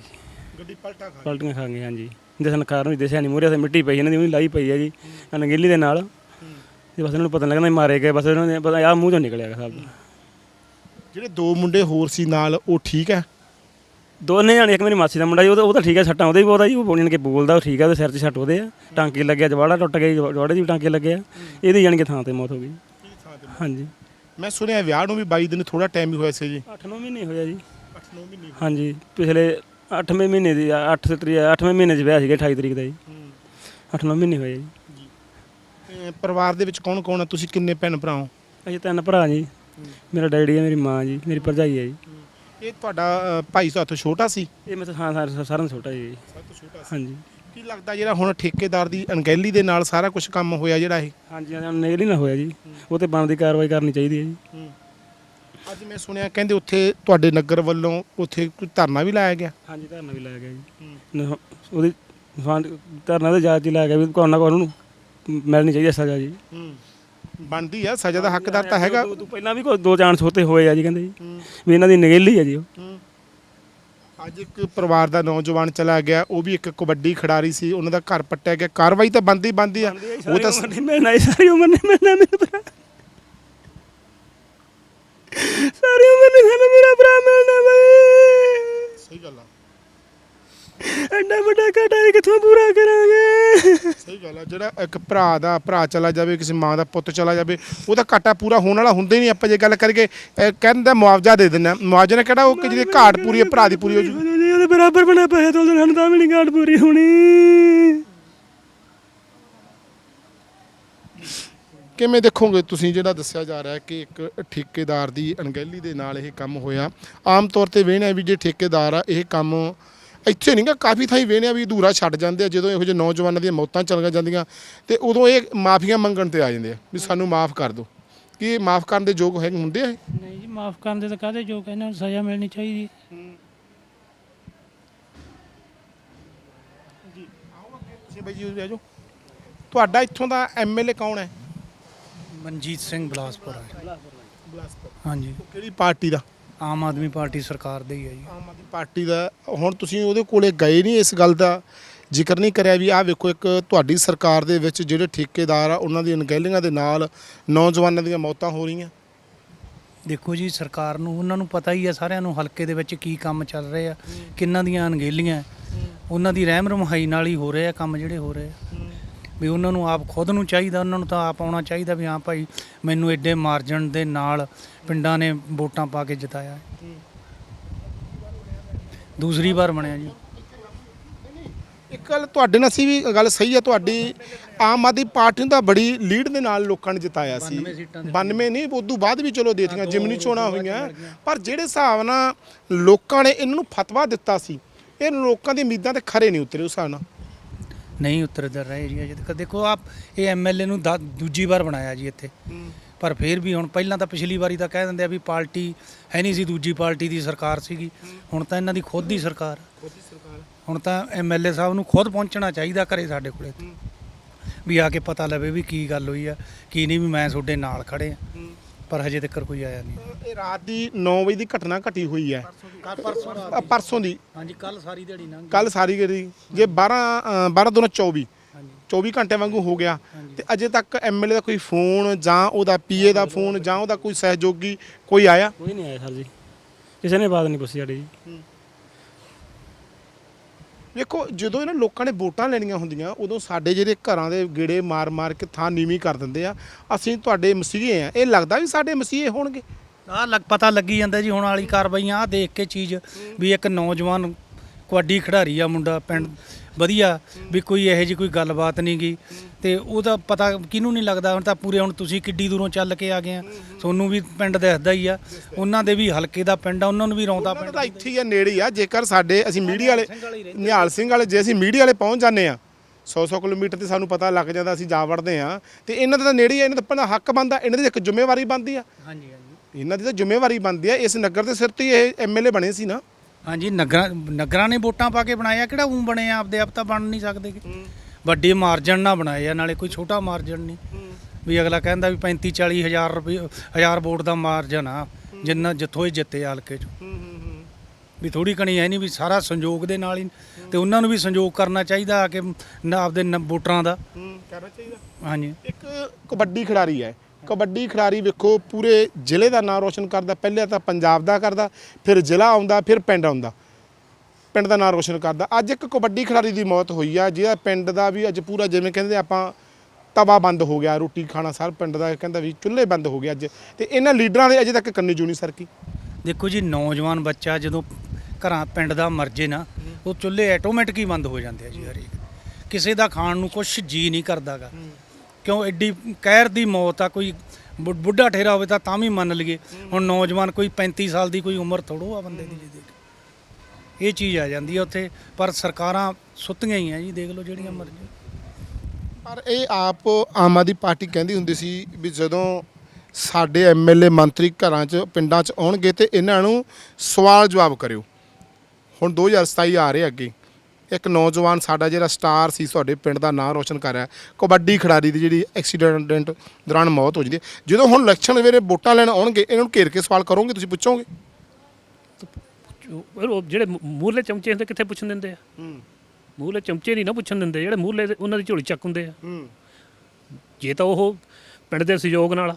ਗੱਡੀ ਪਲਟਾ ਖਾ ਪਲਟੀਆਂ ਖਾ ਗਈ ਹਾਂਜੀ। ਦਿਸਣ ਕਾਰਨ ਵੀ ਦਿਸਿਆ ਨਹੀਂ ਮੂਰੇ ਤੇ ਮਿੱਟੀ ਪਈ ਇਹਨਾਂ ਦੀ ਉਹੀ ਲਾਈ ਪਈ ਹੈ। ਜੀ ਅਣਗਹਿਲੀ ਦੇ ਨਾਲ। ਤੇ ਬਸ ਇਹਨਾਂ ਨੂੰ ਪਤਾ ਨਹੀਂ ਲੱਗਦਾ ਮਾਰੇ ਗਏ ਬਸ ਇਹਨਾਂ ਨੇ ਪਤਾ ਆ ਮੂੰਹ ਚੋਂ ਨਿਕਲਿਆ ਸਭ। ਜਿਹੜੇ ਦੋ ਮੁੰਡੇ ਹੋਰ ਸੀ ਨਾਲ ਉਹ ਠੀਕ ਹੈ? ਦੋਨੇ ਜਾਣੇ ਇੱਕ ਮੇਰੀ ਮਾਸੀ ਦਾ ਮੁੰਡਾ ਜੀ ਉਹ ਤਾਂ ਠੀਕ ਹੈ ਸੱਟਾਂ ਉਹਦੇ ਵੀ ਬਹੁਤਾ ਜੀ ਉਹ ਬੋਲਣ ਕੇ ਬੋਲਦਾ ਉਹ ਠੀਕ ਹੈ ਉਹਦੇ ਸਿਰ 'ਚ ਸੱਟ ਉਹਦੇ ਆ। ਟਾਂਕੇ ਲੱਗਿਆ ਜਵਾੜਾ ਟੁੱਟ ਗਿਆ ਜਵਾੜੇ ਦੀ ਵੀ ਟਾਂਕੇ ਲੱਗੇ ਆ। ਇਹਦੀ ਜਾਣੀ ਕਿ ਥਾਂ ਤੇ ਮੌਤ ਹੋ ਗਈ। ਹਾਂਜੀ। ਮੈਂ ਸੁਣਿਆ ਵਿਆਹ ਨੂੰ ਵੀ 22 ਦਿਨ ਥੋੜਾ ਟਾਈਮ ਹੀ ਹੋਇਆ ਸੀ ਜੀ। 8-9 ਮਹੀਨੇ ਹੋਇਆ ਜੀ। 8-9 ਮਹੀਨੇ ਹਾਂਜੀ ਪਿਛਲੇ 8ਵੇਂ ਮਹੀਨੇ ਦੀ 8 ਤਰੀਕ 8ਵੇਂ ਮਹੀਨੇ 'ਚ ਵਿਆਹ ਸੀਗਾ 28 ਤਰੀਕ ਦਾ ਜੀ। 8-9 ਮਹੀਨੇ ਹੋਏ ਜੀ। ਪਰਿਵਾਰ ਦੇ ਵਿੱਚ ਕੌਣ ਕੌਣ ਹੈ ਤੁਸੀਂ ਕਿੰਨੇ ਭੈਣ ਭਰਾ ਹੋ? ਅਸੀਂ ਤਿੰਨ ਭਰਾ ਜੀ। ਮੇਰਾ ਡੈਡੀ ਹੈ ਮੇਰੀ ਮਾਂ ਜੀ ਮੇਰੀ ਭਰਜਾਈ ਹੈ ਜੀ। ਇਹ ਤੁਹਾਡਾ ਅ, ਭਾਈ ਤੋਂ ਛੋਟਾ ਸੀ? ਇਹ ਮੈਂ ਤਾਂ ਹਾਂ ਸਾਰਿਆਂ ਤੋਂ ਛੋਟਾ ਜੀ। ਸਭ ਤੋਂ ਛੋਟਾ ਹਾਂਜੀ। ਕੀ ਲੱਗਦਾ ਜਿਹੜਾ ਹੁਣ ਠੇਕੇਦਾਰ ਦੀ ਅਣਗਹਿਲੀ ਦੇ ਨਾਲ ਸਾਰਾ ਕੁਝ ਕੰਮ ਹੋਇਆ ਜਿਹੜਾ ਇਹ? ਹਾਂਜੀ ਹਾਂ ਨੇਗਲੀ ਨਾ ਹੋਇਆ ਜੀ। ਉਹ ਤੇ ਬਣਦੀ ਕਾਰਵਾਈ ਕਰਨੀ ਚਾਹੀਦੀ ਹੈ ਜੀ। ਅੱਜ ਮੈਂ ਸੁਣਿਆ ਕਹਿੰਦੇ ਉੱਥੇ ਤੁਹਾਡੇ ਨਗਰ ਵੱਲੋਂ ਉੱਥੇ ਕੋਈ ਧਰਨਾ ਵੀ ਲਾਇਆ ਗਿਆ? ਹਾਂਜੀ ਧਰਨਾ ਵੀ ਲਾਇਆ ਗਿਆ ਜੀ। ਨ- ਉਹਦੀ ਫੰਡ ਧਰਨਾ ਤੇ ਜਾਂਚ ਹੀ ਲਾਇਆ ਗਿਆ ਵੀ ਕੋਈ ਨਾ ਕੋਈ ਉਹਨੂੰ ਮਿਲਣੀ ਚਾਹੀਦੀ ਹੈ ਸਜ਼ਾ ਜੀ। ਬਣਦੀ ਆ ਸਜ਼ਾ ਦਾ ਹੱਕਦਾਰ ਤਾਂ ਹੈਗਾ। ਤੋਂ ਪਹਿਲਾਂ ਵੀ ਕੋਈ ਦੋ ਚਾਂਸ ਹੋਤੇ ਹੋਏ ਆ ਜੀ ਕਹਿੰਦੇ ਜੀ। ਵੀ ਇਹਨਾਂ ਦੀ ਨਗੇਲੀ ਹੈ ਜੀ ਉਹ। ਅੱਜ ਇੱਕ ਪਰਿਵਾਰ ਦਾ ਨੌਜਵਾਨ ਚਲਾ ਗਿਆ ਉਹ ਵੀ ਇੱਕ ਕਬੱਡੀ ਖਿਡਾਰੀ ਸੀ ਉਹਨਾਂ ਦਾ ਘਰ ਪੱਟਿਆ ਗਿਆ। ਕਾਰਵਾਈ ਤਾਂ ਬੰਦੀ ਬੰਦੀ ਆ। ਉਹ ਤਾਂ ਉਮਰ ਨਹੀਂ ਮਿਲਣਾ ਸਾਰੀ ਉਮਰ ਨਹੀਂ ਮਿਲਣਾ ਮੈਨੂੰ ਭਰਾ। ਸਾਰੀ ਉਮਰ ਨਹੀਂ ਸਾਨੂੰ ਮੇਰਾ ਭਰਾ ਮਿਲਣਾ ਬਈ। ਸਹੀ ਗੱਲ ਆ। ਐਡਾ ਵੱਡਾ ਘਾਟਾ ਇਹ ਕਿੱਥੋਂ ਪੂਰਾ ਕਰਾਂਗੇ? ਸਹੀ ਗੱਲ ਆ ਜਿਹੜਾ ਇੱਕ ਭਰਾ ਦਾ ਭਰਾ ਚਲਾ ਜਾਵੇ ਕਿਸੇ ਮਾਂ ਦਾ ਪੁੱਤ ਚਲਾ ਜਾਵੇ ਉਹਦਾ ਘਾਟਾ ਪੂਰਾ ਹੋਣ ਵਾਲਾ ਹੁੰਦਾ ਹੀ ਨਹੀਂ। ਆਪਾਂ ਜੇ ਗੱਲ ਕਰੀਏ ਕਹਿੰਦਾ ਮੁਆਵਜ਼ਾ ਦੇ ਦਿੰਦਾ। ਮੁਆਵਜ਼ੇ ਨਾਲ ਕਿਹੜਾ ਉਹ ਕਿ ਜਿਹਦੀ ਘਾਟ ਪੂਰੀ ਹੈ ਭਰਾ ਦੀ ਪੂਰੀ ਹੋ ਜੂ। ਉਹਦੇ ਬਰਾਬਰ ਬਣਾ ਪੈਸੇ ਤੋਂ ਸਾਨੂੰ ਤਾਂ ਵੀ ਨਹੀਂ ਘਾਟ ਪੂਰੀ ਹੋਣੀ। ਕਿਵੇਂ ਦੇਖੋਗੇ ਤੁਸੀਂ ਜਿਹੜਾ ਦੱਸਿਆ ਜਾ ਰਿਹਾ ਕਿ ਇੱਕ ਠੇਕੇਦਾਰ ਦੀ ਅਣਗਹਿਲੀ ਦੇ ਨਾਲ ਇਹ ਕੰਮ ਹੋਇਆ? ਆਮ ਤੌਰ ਤੇ ਵੇਖਣਾ ਵੀ ਜੇ ਠੇਕੇਦਾਰ ਆ ਇਹ ਕੰਮ ਇੱਥੇ ਨਹੀਂਗਾ ਕਾਫੀ ਥਾਈਂ ਵੇਖਣਿਆ ਵੀ ਅਧੂਰਾ ਛੱਡ ਜਾਂਦੇ ਆ ਜਦੋਂ ਇਹੋ ਜਿਹੇ ਨੌਜਵਾਨਾਂ ਦੀਆਂ ਮੌਤਾਂ ਚੱਲ ਜਾਂਦੀਆਂ ਤੇ ਉਦੋਂ ਇਹ ਮਾਫੀਆਂ ਮੰਗਣ ਤੇ ਆ ਜਾਂਦੇ ਆ ਵੀ ਸਾਨੂੰ ਮਾਫ ਕਰ ਦਿਓ। ਕੀ ਇਹ ਮਾਫ ਕਰਨ ਦੇ ਯੋਗ ਹੈ ਹੁੰਦੇ ਆ ਇਹ? ਨਹੀਂ ਜੀ ਮਾਫ ਕਰਨ ਦੇ ਤਾਂ ਕਾਹਦੇ ਜੋ ਕਹਿੰਦੇ ਨੂੰ ਸਜ਼ਾ ਮਿਲਣੀ ਚਾਹੀਦੀ ਹੈ। ਤੁਸੀਂ ਬਾਈ ਜੀ ਆ ਜਾਓ। ਤੁਹਾਡਾ ਇੱਥੋਂ ਦਾ ਐਮਐਲਏ ਕੌਣ ਹੈ? ਮਨਜੀਤ ਸਿੰਘ ਬਲਾਸਪੁਰ ਹੈ ਹਾਂਜੀ। ਕਿਹੜੀ ਪਾਰਟੀ ਦਾ? ਆਮ ਆਦਮੀ ਪਾਰਟੀ ਸਰਕਾਰ ਦੇ ਹੀ ਹੈ ਜੀ। ਆਮ ਆਦਮੀ ਪਾਰਟੀ ਦਾ ਹੁਣ ਤੁਸੀਂ ਉਹਦੇ ਕੋਲੇ ਗਏ ਨਹੀਂ ਇਸ ਗੱਲ ਦਾ ਜ਼ਿਕਰ ਨਹੀਂ ਕਰਿਆ ਵੀ ਆਹ ਵੇਖੋ ਇੱਕ ਤੁਹਾਡੀ ਸਰਕਾਰ ਦੇ ਵਿੱਚ ਜਿਹੜੇ ਠੇਕੇਦਾਰ ਆ ਉਹਨਾਂ ਦੀ ਅਣਗਹਿਲੀਆਂ ਦੇ ਨਾਲ ਨੌਜਵਾਨਾਂ ਦੀਆਂ ਮੌਤਾਂ ਹੋ ਰਹੀਆਂ। ਦੇਖੋ ਜੀ ਸਰਕਾਰ ਨੂੰ ਉਹਨਾਂ ਨੂੰ ਪਤਾ ਹੀ ਆ ਸਾਰਿਆਂ ਨੂੰ ਹਲਕੇ ਦੇ ਵਿੱਚ ਕੀ ਕੰਮ ਚੱਲ ਰਹੇ ਆ ਕਿੰਨਾਂ ਦੀਆਂ ਅਣਗਹਿਲੀਆਂ ਉਹਨਾਂ ਦੀ ਰਹਿਮ ਰਮਹਾਈ ਨਾਲ ਹੀ ਹੋ ਰਹੇ ਆ ਕੰਮ ਜਿਹੜੇ ਹੋ ਰਹੇ ਆ। ਵੀ ਉਹਨਾਂ ਨੂੰ ਆਪ ਖੁਦ ਨੂੰ ਚਾਹੀਦਾ ਉਹਨਾਂ ਨੂੰ ਤਾਂ ਆਪ ਆਉਣਾ ਚਾਹੀਦਾ ਵੀ ਹਾਂ ਭਾਈ ਮੈਨੂੰ ਐਡੇ ਮਾਰਜਨ ਦੇ ਨਾਲ ਪਿੰਡਾਂ ਨੇ ਵੋਟਾਂ ਪਾ ਕੇ ਜਿਤਾਇਆ। ਦੂਸਰੀ ਵਾਰ ਬਣਿਆ ਜੀ। ਇੱਕ ਗੱਲ ਤੁਹਾਡੇ ਨਾਲ ਸੀ ਵੀ ਗੱਲ ਸਹੀ ਹੈ ਤੁਹਾਡੀ ਆਮ ਆਦਮੀ ਪਾਰਟੀ ਨੂੰ ਤਾਂ ਬੜੀ ਲੀਡ ਦੇ ਨਾਲ ਲੋਕਾਂ ਨੇ ਜਿਤਾਇਆ ਸੀ। 92 ਨਹੀਂ ਉਦੋਂ ਬਾਅਦ ਵੀ ਚਲੋ ਦੇਤੀਆਂ ਜਿਮਨੀ ਚੋਣਾਂ ਹੋਈਆਂ। ਪਰ ਜਿਹੜੇ ਹਿਸਾਬ ਨਾਲ ਲੋਕਾਂ ਨੇ ਇਹਨਾਂ ਨੂੰ ਫਤਵਾ ਦਿੱਤਾ ਸੀ ਇਹ ਲੋਕਾਂ ਦੀ ਉਮੀਦਾਂ ਤੇ ਖਰੇ ਨਹੀਂ ਉਤਰੇ ਉਸ ਹਿਸਾਬ ਨਾਲ। ਨਹੀਂ ਉਤਰਦਾ ਰਹੇ ਜੀ ਅਜੇ ਤੱਕ ਦੇਖੋ ਆਪ ਇਹ ਐਮਐਲਏ ਨੂੰ ਦਾ- ਦੂਜੀ ਵਾਰ ਬਣਾਇਆ ਜੀ ਇੱਥੇ। ਪਰ ਫਿਰ ਵੀ ਹੁਣ ਪਹਿਲਾਂ ਤਾਂ ਪਿਛਲੀ ਵਾਰੀ ਤਾਂ ਕਹਿ ਦਿੰਦੇ ਆ ਵੀ ਪਾਰਟੀ ਹੈ ਨਹੀਂ ਸੀ ਦੂਜੀ ਪਾਰਟੀ ਦੀ ਸਰਕਾਰ ਸੀਗੀ। ਹੁਣ ਤਾਂ ਇਹਨਾਂ ਦੀ ਖੁਦ ਦੀ ਸਰਕਾਰ। ਹੁਣ ਤਾਂ ਐਮਐਲਏ ਸਾਹਿਬ ਨੂੰ ਖੁਦ ਪਹੁੰਚਣਾ ਚਾਹੀਦਾ ਘਰੇ ਸਾਡੇ ਕੋਲੇ ਵੀ ਆ ਕੇ ਪਤਾ ਲਵੇ ਵੀ ਕੀ ਗੱਲ ਹੋਈ ਆ ਕੀ ਨਹੀਂ ਵੀ ਮੈਂ ਤੁਹਾਡੇ ਨਾਲ ਖੜੇ ਆ। ਪਰ ਹਜੇ ਤੱਕ ਕੋਈ ਆਇਆ ਨਹੀਂ। ਇਹ ਰਾਤ ਦੀ 9 ਵਜੇ ਦੀ ਘਟਨਾ ਘਟੀ ਹੋਈ ਹੈ। ਅ, ਪਰਸੋਂ ਦੀ। ਹਾਂਜੀ ਕੱਲ ਸਾਰੀ ਦਿਹਾੜੀ ਲੰਘ ਕੱਲ ਸਾਰੀ ਗਈ ਜੇ 12 ਅ, 12 ਦੋ 24 24 ਘੰਟੇ ਵਾਂਗੂ ਹੋ ਗਿਆ। ਤੇ ਅਜੇ ਤੱਕ ਐਮਐਲਏ ਦਾ ਕੋਈ ਫੋਨ ਜਾਂ ਉਹਦਾ ਪੀਏ ਦਾ ਫੋਨ ਜਾਂ ਉਹਦਾ ਕੋਈ ਸਹਿਯੋਗੀ ਕੋਈ ਆਇਆ? ਕੋਈ ਨਹੀਂ ਆਇਆ ਸਰ ਜੀ। ਕਿਸੇ ਨੇ ਬਾਤ ਨਹੀਂ ਪੁੱਛੀ ਸਾਡੀ ਜੀ। ਦੇਖੋ ਜਦੋਂ ਇਹਨਾਂ ਲੋਕਾਂ ਨੇ ਵੋਟਾਂ ਲੈਣੀਆਂ ਹੁੰਦੀਆਂ, ਉਦੋਂ ਸਾਡੇ ਜਿਹੜੇ ਘਰਾਂ ਦੇ ਗੇੜੇ ਮਾਰ-ਮਾਰ ਕੇ ਥਾਂ ਨੀਵੀਂ ਕਰ ਦਿੰਦੇ ਆ। ਅਸੀਂ ਤੁਹਾਡੇ ਮਸੀਹੇ ਆ। ਇਹ ਲੱਗਦਾ ਵੀ ਸਾਡੇ ਮਸੀਹੇ ਹੋਣਗੇ? ਆ ਲੱਗ, ਪਤਾ ਲੱਗੀ ਜਾਂਦਾ ਜੀ, ਹੁਣ ਵਾਲੀ ਕਾਰਵਾਈਆਂ ਆ ਦੇਖ ਕੇ ਚੀਜ਼ ਵੀ ਇੱਕ ਨੌਜਵਾਨ ਕਬੱਡੀ ਖਿਡਾਰੀ ਆ ਮੁੰਡਾ ਪਿੰਡ। ਵਧੀਆ ਵੀ ਕੋਈ ਇਹੋ ਜੀ ਕੋਈ ਗੱਲਬਾਤ ਨਹੀਂ ਗਈ ਤੇ ਉਹਦਾ ਪਤਾ ਕਿਹਨੂੰ ਨਹੀਂ ਲੱਗਦਾ ਹੁਣ ਤਾਂ ਪੂਰੇ ਹੁਣ ਤੁਸੀਂ ਕਿੱਡੀ ਦੂਰੋਂ ਚੱਲ ਕੇ ਆ ਗਏ ਆ। ਤੁਹਾਨੂੰ ਵੀ ਪਿੰਡ ਦਿਖਦਾ ਹੀ ਆ। ਉਹਨਾਂ ਦੇ ਵੀ ਹਲਕੇ ਦਾ ਪਿੰਡ ਆ ਉਹਨਾਂ ਨੂੰ ਵੀ ਰੌਂਦਾ ਪਿੰਡ। ਦਾ ਇੱਥੇ ਹੀ ਆ ਨੇੜੇ ਹੀ ਆ। ਜੇਕਰ ਸਾਡੇ ਅਸੀਂ ਮੀਡੀਆ ਵਾਲੇ ਨਿਹਾਲ ਸਿੰਘ ਵਾਲੇ ਜੇ ਅਸੀਂ ਮੀਡੀਆ ਵਾਲੇ ਪਹੁੰਚ ਜਾਂਦੇ ਆ 100-100 ਕਿਲੋਮੀਟਰ ਤੇ ਸਾਨੂੰ ਪਤਾ ਲੱਗ ਜਾਂਦਾ ਅਸੀਂ ਜਾ ਵੜਦੇ ਆ। ਤੇ ਇਹਨਾਂ ਦਾ ਤਾਂ ਨੇੜੇ ਹੀ ਆ ਇਹਨਾਂ ਦਾ ਆਪਣਾ ਹੱਕ ਬਣਦਾ ਇਹਨਾਂ ਦੀ ਇੱਕ ਜ਼ਿੰਮੇਵਾਰੀ ਬਣਦੀ ਆ। ਹਾਂਜੀ ਹਾਂਜੀ। ਇਹਨਾਂ ਦੀ ਤਾਂ ਜ਼ਿੰਮੇਵਾਰੀ ਬਣਦੀ ਆ। ਇਸ ਨਗਰ ਦੇ ਸਿਰ ਤੇ ਹੀ ਇਹ ਐਮਐਲਏ ਬਣੇ ਸੀ ਨਾ। ਹਾਂਜੀ ਨਗਰਾਂ ਨਗਰਾਂ ਨੇ ਵੋਟਾਂ ਪਾ ਕੇ ਬਣਾਇਆ ਕਿਹੜਾ ਉਂ ਬਣੇ ਆ ਆਪਦੇ ਆਪ ਤਾਂ ਬਣ ਨਹੀਂ ਸਕਦੇ ਗੇ। ਵੱਡੇ ਮਾਰਜਨ ਨਾਲ ਬਣਾਏ ਆ ਨਾਲੇ ਕੋਈ ਛੋਟਾ ਮਾਰਜਨ ਨਹੀਂ। ਵੀ ਅਗਲਾ ਕਹਿੰਦਾ ਵੀ 35 40 ਹਜ਼ਾਰ ਰੁਪਏ ਹਜ਼ਾਰ ਵੋਟ ਦਾ ਮਾਰਜਨ ਆ ਜਿੰਨਾ ਜਿੱਥੋਂ ਇਹ ਜਿੱਤੇ ਆ ਹਲਕੇ ਚ। ਵੀ ਥੋੜੀ ਕਣੀ ਹੈ ਨਹੀਂ ਵੀ ਸਾਰਾ ਸੰਯੋਗ ਦੇ ਨਾਲ ਹੀ ਤੇ ਉਹਨਾਂ ਨੂੰ ਵੀ ਸੰਯੋਗ ਕਰਨਾ ਚਾਹੀਦਾ ਆ ਕਿ ਨਾ ਆਪਦੇ ਨ- ਵੋਟਰਾਂ ਦਾ। ਕਰਨਾ ਚਾਹੀਦਾ। ਹਾਂਜੀ। ਇੱਕ ਕਬੱਡੀ ਖਿਡਾਰੀ ਹੈ ਕਬੱਡੀ ਖਿਡਾਰੀ ਵੇਖੋ, ਪੂਰੇ ਜ਼ਿਲ੍ਹੇ ਦਾ ਨਾਮ ਰੋਸ਼ਨ ਕਰਦਾ। ਪਹਿਲੇ ਤਾਂ ਪੰਜਾਬ ਦਾ ਕਰਦਾ, ਫਿਰ ਜ਼ਿਲ੍ਹਾ ਆਉਂਦਾ, ਫਿਰ ਪਿੰਡ ਆਉਂਦਾ। ਪਿੰਡ ਦਾ ਨਾਮ ਰੋਸ਼ਨ ਕਰਦਾ। ਅੱਜ ਇੱਕ ਕਬੱਡੀ ਖਿਡਾਰੀ ਦੀ ਮੌਤ ਹੋਈ ਆ, ਜਿਹਦਾ ਪਿੰਡ ਦਾ ਵੀ ਅੱਜ ਪੂਰਾ ਜਿਵੇਂ ਕਹਿੰਦੇ ਆਪਾਂ, ਤਵਾ ਬੰਦ ਹੋ ਗਿਆ, ਰੋਟੀ ਖਾਣਾ ਸਾਰ ਪਿੰਡ ਦਾ ਕਹਿੰਦਾ ਵੀ ਚੁੱਲ੍ਹੇ ਬੰਦ ਹੋ ਗਏ ਅੱਜ। ਤੇ ਇਹਨਾਂ ਲੀਡਰਾਂ ਦੇ ਅਜੇ ਤੱਕ ਕੰਨੀ ਜੂਨੀ ਸਰਕੀ ਦੇਖੋ ਜੀ, ਨੌਜਵਾਨ ਬੱਚਾ ਜਦੋਂ ਘਰਾਂ, ਪਿੰਡ ਦਾ ਮਰਜ਼ੇ ਨਾ, ਉਹ ਚੁੱਲ੍ਹੇ ਆਟੋਮੈਟਿਕ ਹੀ ਬੰਦ ਹੋ ਜਾਂਦੇ ਆ ਜੀ ਹਰੇਕ। ਕਿਸੇ ਦਾ ਖਾਣ ਨੂੰ ਕੁਛ ਜੀ ਨਹੀਂ ਕਰਦਾਗਾ। ਕਿਉਂ ਐਡੀ ਕਹਿਰ ਦੀ ਮੌਤ ਆ, ਕੋਈ ਬੁ- ਬੁੱਢਾ ਠੇਰਾ ਹੋਵੇ ਤਾਂ ਤਾਂ ਵੀ ਮੰਨ ਲਈਏ। ਹੁਣ ਨੌਜਵਾਨ ਕੋਈ 35 ਸਾਲ ਦੀ ਕੋਈ ਉਮਰ ਥੋੜੋ ਆ ਬੰਦੇ ਦੀ ਜੀ, ਦੇਖ। ਇਹ ਚੀਜ਼ ਆ ਜਾਂਦੀ ਆ ਉੱਥੇ, ਪਰ ਸਰਕਾਰਾਂ ਸੁੱਤੀਆਂ ਹੀ ਆ ਜੀ, ਦੇਖ ਲਓ ਜਿਹੜੀਆਂ ਮਰਜ਼ੀ। ਪਰ ਇਹ ਆਪ ਆਮ ਆਦਮੀ ਪਾਰਟੀ ਕਹਿੰਦੀ ਹੁੰਦੀ ਸੀ ਵੀ ਜਦੋਂ ਸਾਡੇ ਐਮਐਲਏ ਮੰਤਰੀ ਘਰਾਂ 'ਚ, ਪਿੰਡਾਂ 'ਚ ਆਉਣਗੇ ਤੇ ਇਹਨਾਂ ਨੂੰ ਸਵਾਲ ਜਵਾਬ ਕਰਿਓ। ਹੁਣ 2027 ਆ ਰਹੇ ਅੱਗੇ। ਇੱਕ ਨੌਜਵਾਨ ਸਾਡਾ ਜਿਹੜਾ ਸਟਾਰ ਸੀ ਤੁਹਾਡੇ ਪਿੰਡ ਦਾ ਨਾਮ ਰੋਸ਼ਨ ਕਰ ਰਿਹਾ ਕਬੱਡੀ ਖਿਡਾਰੀ ਦੀ ਜਿਹੜੀ ਐਕਸੀਡੈਂਟ ਦੌਰਾਨ ਮੌਤ ਹੋ ਜਾਂਦੀ ਹੈ। ਜਦੋਂ ਹੁਣ ਇਲੈਕਸ਼ਨ ਵੇਲੇ ਵੋਟਾਂ ਲੈਣ ਆਉਣਗੇ ਇਹਨਾਂ ਨੂੰ ਘੇਰ ਕੇ ਸਵਾਲ ਕਰੋਗੇ ਤੁਸੀਂ ਪੁੱਛੋਗੇ? ਉਹ ਜਿਹੜੇ ਮੂ- ਮੂਹਰਲੇ ਚਮਚੇ ਹੁੰਦੇ ਕਿੱਥੇ ਪੁੱਛਣ ਦਿੰਦੇ ਆ? ਮੂਹਰਲੇ ਚਮਚੇ ਨਹੀਂ ਨਾ ਪੁੱਛਣ ਦਿੰਦੇ ਜਿਹੜੇ ਮੂਹਰਲੇ ਦੇ- ਉਹਨਾਂ ਦੀ ਝੋਲੀ ਚੱਕ ਹੁੰਦੇ ਆ। ਜੇ ਤਾਂ ਉਹ ਪਿੰਡ ਦੇ ਸਹਿਯੋਗ ਨਾਲ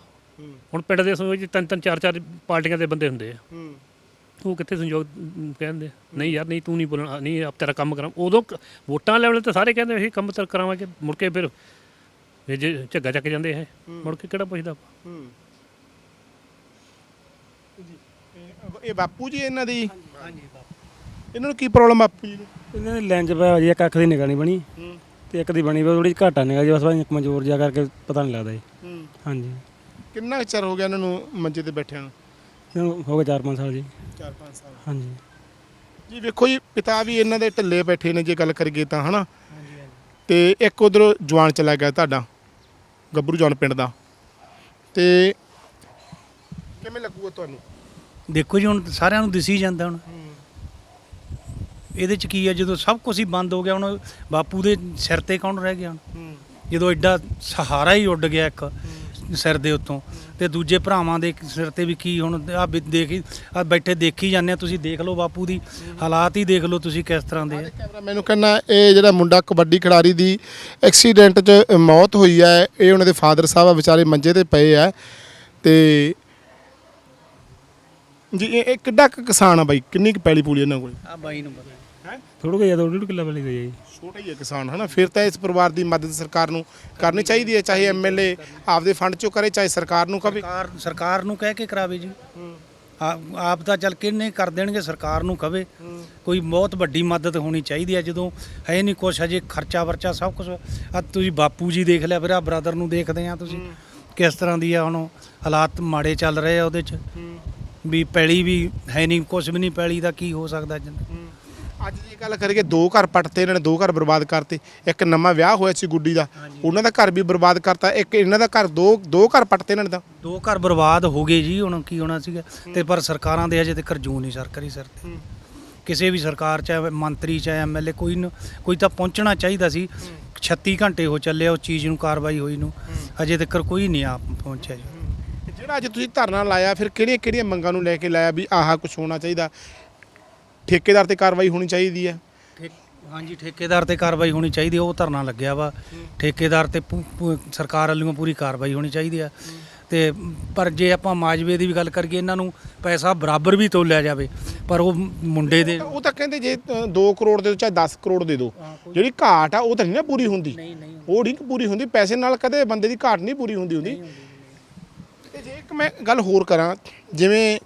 ਹੁਣ ਪਿੰਡ ਦੇ ਸਹਿਯੋਗ 'ਚ ਤਿੰਨ ਤਿੰਨ ਚਾਰ ਚਾਰ ਪਾਰਟੀਆਂ ਦੇ ਬੰਦੇ ਹੁੰਦੇ ਆ। ਉਹ ਕਿੱਥੇ ਸੰਯੋਗ ਕਹਿੰਦੇ? ਨਹੀਂ ਯਾਰ ਨਹੀਂ ਤੂੰ ਨਹੀਂ ਬੋਲਣਾ ਨਹੀਂ ਆਪ ਤੇਰਾ ਕੰਮ ਕਰਾਂ। ਉਦੋਂ ਕ- ਵੋਟਾਂ ਲੈਵਲ ਤੇ ਸਾਰੇ ਕਹਿੰਦੇ ਅਸੀਂ ਕੰਮ ਤੇ ਕਰਾਵਾਂਗੇ ਮੁੜ ਕੇ ਫਿਰ ਜੇ ਝੱਗਾ ਚੱਕ ਜਾਂਦੇ ਇਹ। ਮੁੜ ਕੇ ਕਿਹੜਾ ਪੁੱਛਦਾ ਇਹ ਬਾਪੂ ਜੀ ਇਹਨਾਂ ਦੀ? ਇਹਨਾਂ ਨੂੰ ਕੀ ਪ੍ਰੋਬਲਮ ਬਾਪੂ ਜੀ ਨੂੰ ਇਹਨਾਂ ਦੇ ਲੈਂਜ ਪਿਆ ਜੀ ਇੱਕ ਅੱਖ ਦੀ ਨਿਗਾਹ ਨਹੀਂ ਬਣੀ। ਤੇ ਇੱਕ ਦੀ ਬਣੀ ਵੀ ਥੋੜੀ ਘਾਟਾ ਨਿਗਾਹ ਜੀ ਬਸ ਭਾਈ ਕਮਜ਼ੋਰ ਜਿਹਾ ਕਰਕੇ ਪਤਾ ਨਹੀਂ ਲੱਗਦਾ ਜੀ। ਹਾਂਜੀ। ਕਿੰਨਾ ਕੁ ਚਿਰ ਹੋ ਗਿਆ ਇਹਨਾਂ ਨੂੰ ਮੰਜੇ ਤੇ ਬੈਠਿਆਂ ਨੂੰ? ਇਹਨੂੰ ਹੋ ਗਏ 4-5 ਸਾਲ ਜੀ। 4-5 ਸਾਲ। ਹਾਂਜੀ। ਜੀ ਵੇਖੋ ਜੀ ਪਿਤਾ ਵੀ ਇਹਨਾਂ ਦੇ ਢਿੱਲੇ ਬੈਠੇ ਨੇ ਜੇ ਗੱਲ ਕਰੀਏ ਤਾਂ ਹਨਾ? ਤੇ ਇੱਕ ਉਧਰ ਜਵਾਨ ਚਲਾ ਗਿਆ ਤੁਹਾਡਾ ਗੱਭਰੂ ਜਵਾਨ ਪਿੰਡ ਦਾ। ਤੇ ਕਿਵੇਂ ਲੱਗੂਗਾ ਤੁਹਾਨੂੰ? ਦੇਖੋ ਜੀ ਹੁਣ ਸਾਰਿਆਂ ਨੂੰ ਦਿਸੀ ਜਾਂਦਾ ਹੁਣ। ਇਹਦੇ ਚ ਕੀ ਆ ਜਦੋਂ ਸਭ ਕੁਝ ਹੀ ਬੰਦ ਹੋ ਗਿਆ ਹੁਣ ਬਾਪੂ ਦੇ ਸਿਰ ਤੇ ਕੌਣ ਰਹਿ ਗਿਆ? ਹੁਣ ਜਦੋਂ ਐਡਾ ਸਹਾਰਾ ਹੀ ਉੱਡ ਗਿਆ ਇੱਕ। ਸਿਰ ਦੇ ਉੱਤੋਂ। ਤੇ ਦੂਜੇ ਭਰਾਵਾਂ ਦੇ ਸਿਰ ਤੇ ਵੀ ਕੀ ਹੁਣ ਆ ਦੇਖੀ ਆ ਬੈਠੇ ਦੇਖੀ ਜਾਂਦੇ ਆ ਤੁਸੀਂ ਦੇਖ ਲਓ ਬਾਪੂ ਦੀ ਹਾਲਾਤ ਹੀ ਦੇਖ ਲਓ ਤੁਸੀਂ ਕਿਸ ਤਰ੍ਹਾਂ ਦੇ ਆ। ਮੈਨੂੰ ਕਹਿੰਦਾ ਇਹ ਜਿਹੜਾ ਮੁੰਡਾ ਕਬੱਡੀ ਖਿਡਾਰੀ ਦੀ ਐਕਸੀਡੈਂਟ 'ਚ ਮੌਤ ਹੋਈ ਹੈ ਇਹ ਉਹਨਾਂ ਦੇ ਫਾਦਰ ਸਾਹਿਬ ਆ ਵਿਚਾਰੇ ਮੰਜੇ ਤੇ ਪਏ ਆ। ਤੇ ਜੀ ਇਹ ਕਿੱਡਾ ਕਿਸਾਨ ਆ ਬਾਈ? ਕਿੰਨੀ ਕੁ ਪੈਲੀ ਪੂਲੀ ਇਹਨਾਂ ਕੋਲ? ਆ ਬਾਈ ਨੂੰ ਪਤਾ। ਥੋੜਾ ਜਿਹਾ ਦੋ ਡੇਢ ਕਿੱਲਾ ਵਾਲੀ ਜੀ। ਛੋਟਾ ਹੀ ਹੈ ਕਿਸਾਨ ਹਨਾ? ਫਿਰ ਤਾਂ ਇਸ ਪਰਿਵਾਰ ਦੀ ਮਦਦ ਸਰਕਾਰ ਨੂੰ ਕਰਨੀ ਚਾਹੀਦੀ ਹੈ ਚਾਹੇ ਐਮਐਲਏ ਆਪਦੇ ਫੰਡ ਚੋਂ ਕਰੇ ਚਾਹੇ ਸਰਕਾਰ ਨੂੰ ਕਵੇ। ਸਰਕਾਰ ਸਰਕਾਰ ਨੂੰ ਕਹਿ ਕੇ ਕਰਾਵੇ ਜੀ। ਆ- ਆਪ ਤਾਂ ਚੱਲ ਕਿੰਨੇ ਕਰ ਦੇਣਗੇ ਸਰਕਾਰ ਨੂੰ ਕਵੇ। ਕੋਈ ਬਹੁਤ ਵੱਡੀ ਮਦਦ ਹੋਣੀ ਚਾਹੀਦੀ ਹੈ ਜਦੋਂ ਹੈ ਨਹੀਂ ਕੁਛ ਹਜੇ ਖਰਚਾ ਵਰਚਾ ਸਭ ਕੁਝ ਆ ਤੁਸੀਂ ਬਾਪੂ ਜੀ ਦੇਖ ਲਿਆ ਫਿਰ ਆ ਬ੍ਰਦਰ ਨੂੰ ਦੇਖਦੇ ਆ ਤੁਸੀਂ ਕਿਸ ਤਰ੍ਹਾਂ ਦੀ ਆ ਹੁਣ ਹਾਲਾਤ ਮਾੜੇ ਚੱਲ ਰਹੇ ਆ ਉਹਦੇ ਚ। ਵੀ ਪੈਲੀ ਵੀ ਹੈ ਨਹੀਂ ਕੁਛ ਵੀ ਨਹੀਂ ਪੈਲੀ ਦਾ ਕੀ ਹੋ ਸਕਦਾ ਜੀ ਅੱਜ ਜੇ ਗੱਲ ਕਰੀਏ ਦੋ ਘਰ ਪੱਟਤੇ ਇਹਨਾਂ ਨੇ ਦੋ ਘਰ ਬਰਬਾਦ ਕਰਤੇ। ਇੱਕ ਨਵਾਂ ਵਿਆਹ ਹੋਇਆ ਸੀ ਗੁੱਡੀ ਦਾ। ਉਹਨਾਂ ਦਾ ਘਰ ਵੀ ਬਰਬਾਦ ਕਰਤਾ। ਇੱਕ ਇਹਨਾਂ ਦਾ ਘਰ ਦੋ ਦੋ ਘਰ ਪੱਟਤੇ ਇਹਨਾਂ ਨੇ ਤਾਂ। ਦੋ ਘਰ ਬਰਬਾਦ ਹੋ ਗਏ ਜੀ ਹੁਣ ਕੀ ਹੋਣਾ ਸੀਗਾ। ਤੇ ਪਰ ਸਰਕਾਰਾਂ ਦੇ ਹਜੇ ਤੱਕ ਜੂ ਨਹੀਂ ਸਰਕਾਰੀ ਸਰ ਤੇ। ਕਿਸੇ ਵੀ ਸਰਕਾਰ ਚਾਹੇ ਮੰਤਰੀ ਚਾਹੇ ਐਮਐਲਏ ਕੋਈ ਕੋਈ ਤਾਂ ਪਹੁੰਚਣਾ ਚਾਹੀਦਾ ਸੀ। 36 ਘੰਟੇ ਹੋ ਚੱਲੇ ਉਹ ਚੀਜ਼ ਨੂੰ ਕਾਰਵਾਈ ਹੋਈ ਨੂੰ। ਹਜੇ ਤੱਕ ਕੋਈ ਨਹੀਂ ਆ ਪਹੁੰਚਿਆ ਜੀ। ਜਿਹੜਾ ਅੱਜ ਤੁਸੀਂ ਧਰਨਾ ਲਾਇਆ ਫਿਰ ਕਿਹੜੀਆਂ ਕਿਹੜੀਆਂ ਮੰਗਾਂ ਨੂੰ ਲੈ ਕੇ ਲਾਇਆ ਵੀ ਆਹ ਕੁਝ ਹੋਣਾ ਚਾਹੀਦਾ? ਠੇਕੇਦਾਰ ਤੇ ਕਾਰਵਾਈ ਹੋਣੀ ਚਾਹੀਦੀ ਹੈ। ਹਾਂਜੀ ਠੇਕੇਦਾਰ ਤੇ ਕਾਰਵਾਈ ਹੋਣੀ ਚਾਹੀਦੀ ਹੈ, ਉਹ ਧਰਨਾ ਲੱਗਿਆ ਵਾ। ਠੇਕੇਦਾਰ ਤੇ ਪੂ- ਪੂ- ਸਰਕਾਰ ਵੱਲੋਂ ਪੂਰੀ ਕਾਰਵਾਈ ਹੋਣੀ ਚਾਹੀਦੀ ਆ ਤੇ ਪਰ ਜੇ ਆਪਾਂ ਮਾਜਵੇ ਦੀ ਵੀ ਗੱਲ ਕਰੀਏ ਇਹਨਾਂ ਨੂੰ ਪੈਸਾ ਬਰਾਬਰ ਵੀ ਤੋਲਿਆ ਜਾਵੇ ਪਰ ਉਹ ਮੁੰਡੇ ਦੇ ਉਹ ਤਾਂ ਕਹਿੰਦੇ ਜੇ 2 ਕਰੋੜ ਦੇ ਦਿਓ ਚਾਹੇ 10 ਕਰੋੜ ਦੇ ਦਿਓ ਜਿਹੜੀ ਘਾਟ ਆ ਉਹ ਤਾਂ ਨਹੀਂ ਨਾ ਪੂਰੀ ਹੁੰਦੀ। ਉਹ ਨਹੀਂ ਪੂਰੀ ਹੁੰਦੀ ਪੈਸੇ ਨਾਲ ਕਦੇ ਬੰਦੇ ਦੀ ਘਾਟ ਨਹੀਂ ਪੂਰੀ ਹੁੰਦੀ ਹੁੰਦੀ। ਤੇ ਜੇ ਇੱਕ ਮੈਂ ਗੱਲ ਹੋਰ ਕਰਾਂ ਜਿਵੇਂ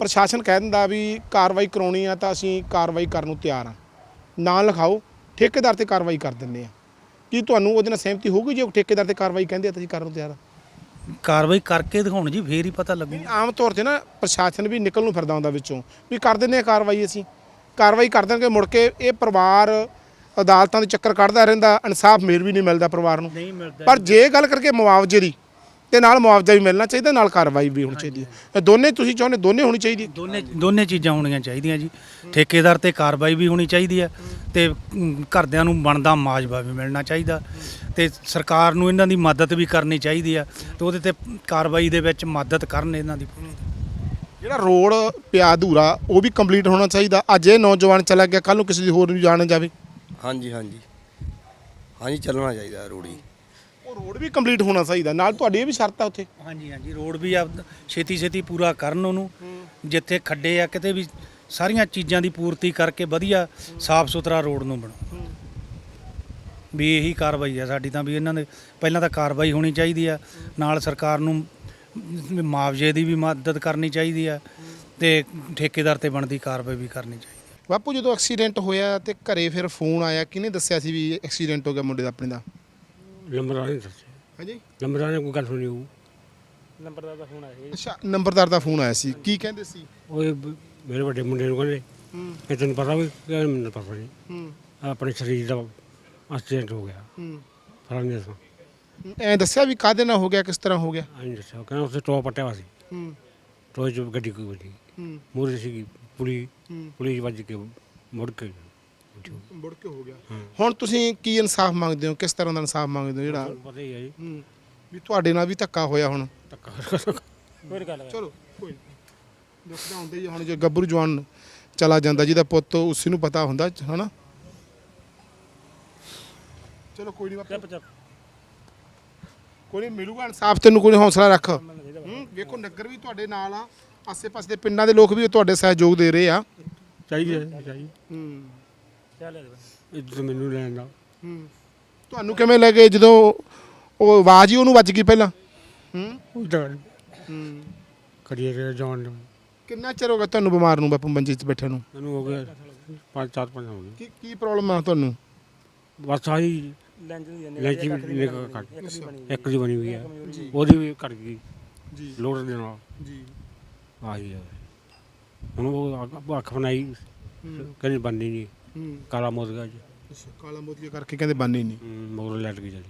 ਪ੍ਰਸ਼ਾਸਨ ਕਹਿ ਦਿੰਦਾ ਵੀ ਕਾਰਵਾਈ ਕਰਾਉਣੀ ਆ ਤਾਂ ਅਸੀਂ ਕਾਰਵਾਈ ਕਰਨ ਨੂੰ ਤਿਆਰ ਆ। ਨਾਂ ਲਿਖਾਓ ਠੇਕੇਦਾਰ ਤੇ ਕਾਰਵਾਈ ਕਰ ਦਿੰਦੇ ਆ। ਕੀ ਤੁਹਾਨੂੰ ਉਹਦੇ ਨਾਲ ਸਹਿਮਤੀ ਹੋਊਗੀ ਜੇ ਉਹ ਠੇਕੇਦਾਰ ਤੇ ਕਾਰਵਾਈ ਕਹਿੰਦੇ ਆ ਤਾਂ ਅਸੀਂ ਕਰਨ ਨੂੰ ਤਿਆਰ ਆ? ਕਾਰਵਾਈ ਕਰਕੇ ਦਿਖਾਉਣ ਜੀ ਫੇਰ ਹੀ ਪਤਾ ਲੱਗੂ। ਆਮ ਤੌਰ ਤੇ ਨਾ ਪ੍ਰਸ਼ਾਸਨ ਵੀ ਨਿਕਲ ਨੂੰ ਫਿਰਦਾ ਹੁੰਦਾ ਵਿੱਚੋਂ ਵੀ ਕਰ ਦਿੰਦੇ ਆ ਕਾਰਵਾਈ ਅਸੀਂ। ਕਾਰਵਾਈ ਕਰ ਦੇਣਗੇ ਮੁੜ ਕੇ ਇਹ ਪਰਿਵਾਰ ਅਦਾਲਤਾਂ ਦੇ ਚੱਕਰ ਕੱਢਦਾ ਰਹਿੰਦਾ ਇਨਸਾਫ ਮੇਰ ਵੀ ਨਹੀਂ ਮਿਲਦਾ ਪਰਿਵਾਰ ਨੂੰ। ਪਰ ਜੇ ਗੱਲ ਕਰਕੇ ਮੁਆਵਜ਼ੇ ਦੀ ਤੇ ਨਾਲ ਮੁਆਵਜ਼ਾ ਵੀ ਮਿਲਣਾ ਚਾਹੀਦਾ ਨਾਲ ਕਾਰਵਾਈ ਵੀ ਹੋਣੀ ਚਾਹੀਦੀ ਹੈ। ਦੋਨੇ ਤੁਸੀਂ ਚਾਹੁੰਦੇ ਦੋਨੇ ਹੋਣੀ ਚਾਹੀਦੀ ਹੈ? ਦੋਨੇ ਦੋਨੇ ਚੀਜ਼ਾਂ ਹੋਣੀਆਂ ਚਾਹੀਦੀਆਂ ਜੀ। ਠੇਕੇਦਾਰ ਤੇ ਕਾਰਵਾਈ ਵੀ ਹੋਣੀ ਚਾਹੀਦੀ ਹੈ ਤੇ ਅਮ, ਘਰਦਿਆਂ ਨੂੰ ਬਣਦਾ ਮਾਜਵਾ ਵੀ ਮਿਲਣਾ ਚਾਹੀਦਾ ਤੇ ਸਰਕਾਰ ਨੂੰ ਇਹਨਾਂ ਦੀ ਮਦਦ ਵੀ ਕਰਨੀ ਚਾਹੀਦੀ ਆ ਤੇ ਉਹਦੇ ਤੇ ਕਾਰਵਾਈ ਦੇ ਵਿੱਚ ਮਦਦ ਕਰਨ ਇਹਨਾਂ ਦੀ। ਜਿਹੜਾ ਰੋਡ ਪਿਆ ਅਧੂਰਾ ਉਹ ਵੀ ਕੰਪਲੀਟ ਹੋਣਾ ਚਾਹੀਦਾ। ਅੱਜ ਇਹ ਨੌਜਵਾਨ ਚਲਾ ਗਿਆ ਕੱਲ ਨੂੰ ਕਿਸੇ ਦੀ ਹੋਰ ਨੂੰ ਜਾਣ ਜਾਵੇ। ਹਾਂਜੀ ਹਾਂਜੀ। ਹਾਂਜੀ ਚੱਲਣਾ ਚਾਹੀਦਾ ਰੋੜੀ ਉਹ ਰੋਡ ਵੀ ਕੰਪਲੀਟ ਹੋਣਾ ਚਾਹੀਦਾ ਨਾਲ ਤੁਹਾਡੀ ਇਹ ਵੀ ਸ਼ਰਤ ਆ ਉੱਥੇ? ਹਾਂਜੀ ਹਾਂਜੀ ਰੋਡ ਵੀ ਆ ਛੇਤੀ ਛੇਤੀ ਪੂਰਾ ਕਰਨ ਉਹਨੂੰ। ਜਿੱਥੇ ਖੱਡੇ ਆ ਕਿਤੇ ਵੀ ਸਾਰੀਆਂ ਚੀਜ਼ਾਂ ਦੀ ਪੂਰਤੀ ਕਰਕੇ ਵਧੀਆ ਸਾਫ਼ ਸੁਥਰਾ ਰੋਡ ਨੂੰ ਬਣਾਓ। ਵੀ ਇਹੀ ਕਾਰਵਾਈ ਆ ਸਾਡੀ ਤਾਂ ਵੀ ਇਹਨਾਂ ਦੇ ਪਹਿਲਾਂ ਤਾਂ ਕਾਰਵਾਈ ਹੋਣੀ ਚਾਹੀਦੀ ਆ। ਨਾਲ ਸਰਕਾਰ ਨੂੰ ਮੁਆਵਜ਼ੇ ਦੀ ਵੀ ਮਦਦ ਕਰਨੀ ਚਾਹੀਦੀ ਆ ਤੇ ਠੇਕੇਦਾਰ ਤੇ ਬਣਦੀ ਕਾਰਵਾਈ ਵੀ ਕਰਨੀ ਚਾਹੀਦੀ। ਬਾਪੂ ਜਦੋਂ ਐਕਸੀਡੈਂਟ ਹੋਇਆ ਤੇ ਘਰੇ ਫਿਰ ਫੋਨ ਆਇਆ ਕਿਹਨੇ ਦੱਸਿਆ ਸੀ ਵੀ ਐਕਸੀਡੈਂਟ ਹੋ ਗਿਆ ਮੁੰਡੇ ਦਾ ਆਪਣੇ ਦਾ? ਨੰਬਰਾਂ ਨੇ ਦੱਸੇ। ਹਾਂਜੀ? ਨੰਬਰਾਂ ਨੇ ਕੋਈ ਗੱਲ ਸੁਣੀ ਹੋਊ? ਨੰਬਰਦਾਰ ਦਾ ਫੋਨ ਆਇਆ ਅੱਛਾ ਨੰਬਰਦਾਰ ਦਾ ਫੋਨ ਆਇਆ ਸੀ। ਕੀ ਕਹਿੰਦੇ ਸੀ? ਬ- ਮੇਰੇ ਵੱਡੇ ਮੁੰਡੇ ਨੂੰ ਕਹਿੰਦੇ। ਹੂੰ। ਕਿ ਤੈਨੂੰ ਪਤਾ ਵੀ ਕਹਿੰਦਾ ਮੈਨੂੰ ਪਤਾ ਨਹੀਂ। ਹੂੰ। ਆਪਣੇ ਸਰੀਰ ਦਾ ਐਕਸੀਡੈਂਟ ਹੋ ਗਿਆ। ਹੂੰ। ਫਲਾਣੇ ਤੋਂ ਐ ਦੱਸਿਆ ਵੀ ਕਾਹਦੇ ਨਾਲ ਹੋ ਗਿਆ ਕਿਸ ਤਰ੍ਹਾਂ ਹੋ ਗਿਆ? ਆਈ ਦੱਸਿਆ। ਕਹਿੰਦਾ ਉੱਥੇ ਟੋਆ ਪੱਟਿਆ ਹੋਇਆ ਸੀ। ਹੂੰ। ਟੋਏ 'ਚ ਗੱਡੀ ਕੋਈ ਵੱਜੀ। ਹੂੰ। ਮੂਰੇ ਸੀਗੀ ਪੁਲੀ। ਹੂੰ। ਪੁਲੀ ਵੱਜ ਕੇ ਮੁੜ ਕੇ। ਮੁੜ ਕੇ ਹੋ ਗਿਆ। ਹਾਂ। ਹੁਣ ਤੁਸੀਂ ਕੀ ਇਨਸਾਫ ਮੰਗਦੇ ਹੋ? ਕਿਸ ਤਰ੍ਹਾਂ ਦਾ ਇਨਸਾਫ ਮੰਗਦੇ ਹੋ ਜਿਹੜਾ ਤੁਹਾਨੂੰ ਪਤਾ ਹੀ ਹੈ ਜੀ। ਹੂੰ। ਵੀ ਤੁਹਾਡੇ ਨਾਲ ਵੀ ਧੱਕਾ ਹੋਇਆ ਹੁਣ। ਧੱਕਾ ਕੋਈ ਗੱਲ ਚਲੋ ਕੋਈ ਦੁੱਖ ਤਾਂ ਹੁੰਦਾ ਹੀ ਆ, ਹੁਣ ਜੇ ਗੱਭਰੂ ਜਵਾਨ ਚਲਾ ਜਾਂਦਾ ਜਿਹਦਾ ਪੁੱਤ ਉਸ ਨੂੰ ਪਤਾ ਹੁੰਦਾ ਹਨਾ? ਚਲੋ ਕੋਈ ਨਹੀਂ ਬਾਪੂ। ਕੋਈ ਨਹੀਂ ਮਿਲੂਗਾ ਇਨਸਾਫ ਤੈਨੂੰ ਕੋਈ ਨੀ, ਹੌਸਲਾ ਰੱਖ। ਹੂੰ ਵੇਖੋ ਨਗਰ ਵੀ ਤੁਹਾਡੇ ਨਾਲ ਆ। ਆਸੇ-ਪਾਸੇ ਦੇ ਪਿੰਡਾਂ ਦੇ ਲੋਕ ਵੀ ਤੁਹਾਡੇ ਸਹਿਯੋਗ ਦੇ ਰਹੇ ਆ। ਚਾਹੀਦੀ ਹੈ ਚਾਹੀਦੀ। ਹੂੰ। ਇਹ ਤਾਂ ਮੈਨੂੰ ਲੈਣ ਦਾ। ਹੂੰ। ਤੁਹਾਨੂੰ ਕਿਵੇਂ ਲੱਗੇ ਜਦੋਂ ਉਹ ਆਵਾਜ਼ ਹੀ ਉਹਨੂੰ ਵੱਜ ਗਈ ਪਹਿਲਾਂ? ਹੂੰ। ਉਹ ਤਾਂ ਹੂੰ। ਕਰੀਏ ਕਿ ਜਾਣ ਨੂੰ। ਕਿੰਨਾ ਚਿਰ ਹੋ ਗਿਆ ਤੁਹਾਨੂੰ ਬਿਮਾਰ ਨੂੰ ਬਾਪੂ ਮੰਜੇ 'ਚ ਬੈਠੇ ਨੂੰ? ਮੈਨੂੰ ਹੋ ਗਿਆ ਪੰਜ ਚਾਰ ਪੰਜ ਹੋ ਗਏ। ਕੀ ਕੀ ਪ੍ਰੋਬਲਮ ਆ ਤੁਹਾਨੂੰ? ਬਸ ਆਹੀ ਲੈਂਜ ਦੀ ਲੈ ਕੇ ਵੀ ਕੱਟ ਇੱਕ ਦੀ ਬਣੀ ਹੋਈ ਹੈ ਉਹਦੀ ਵੀ ਕੱਟ ਗਈ। ਜੀ। ਲੋੜ ਦੇ ਨਾਲ। ਜੀ। ਆਹੀ ਹੈ ਹੁਣ ਉਹ ਅੱਖ- ਅੱਖ ਬਣਾਈ। ਕਹਿੰਦੀ ਬੰਦੀ ਨਹੀਂ। ਹੂੰ। ਕਾਲਾ ਮੁਰਗਾ ਜੀ ਅੱਛਾ ਕਾਲਾ ਮੋਤੀਆ ਕਰਕੇ ਕਹਿੰਦੇ ਬਾਨੀ ਨਹੀਂ। ਮਗਰ ਲੱਟ ਗਈ ਜੀ।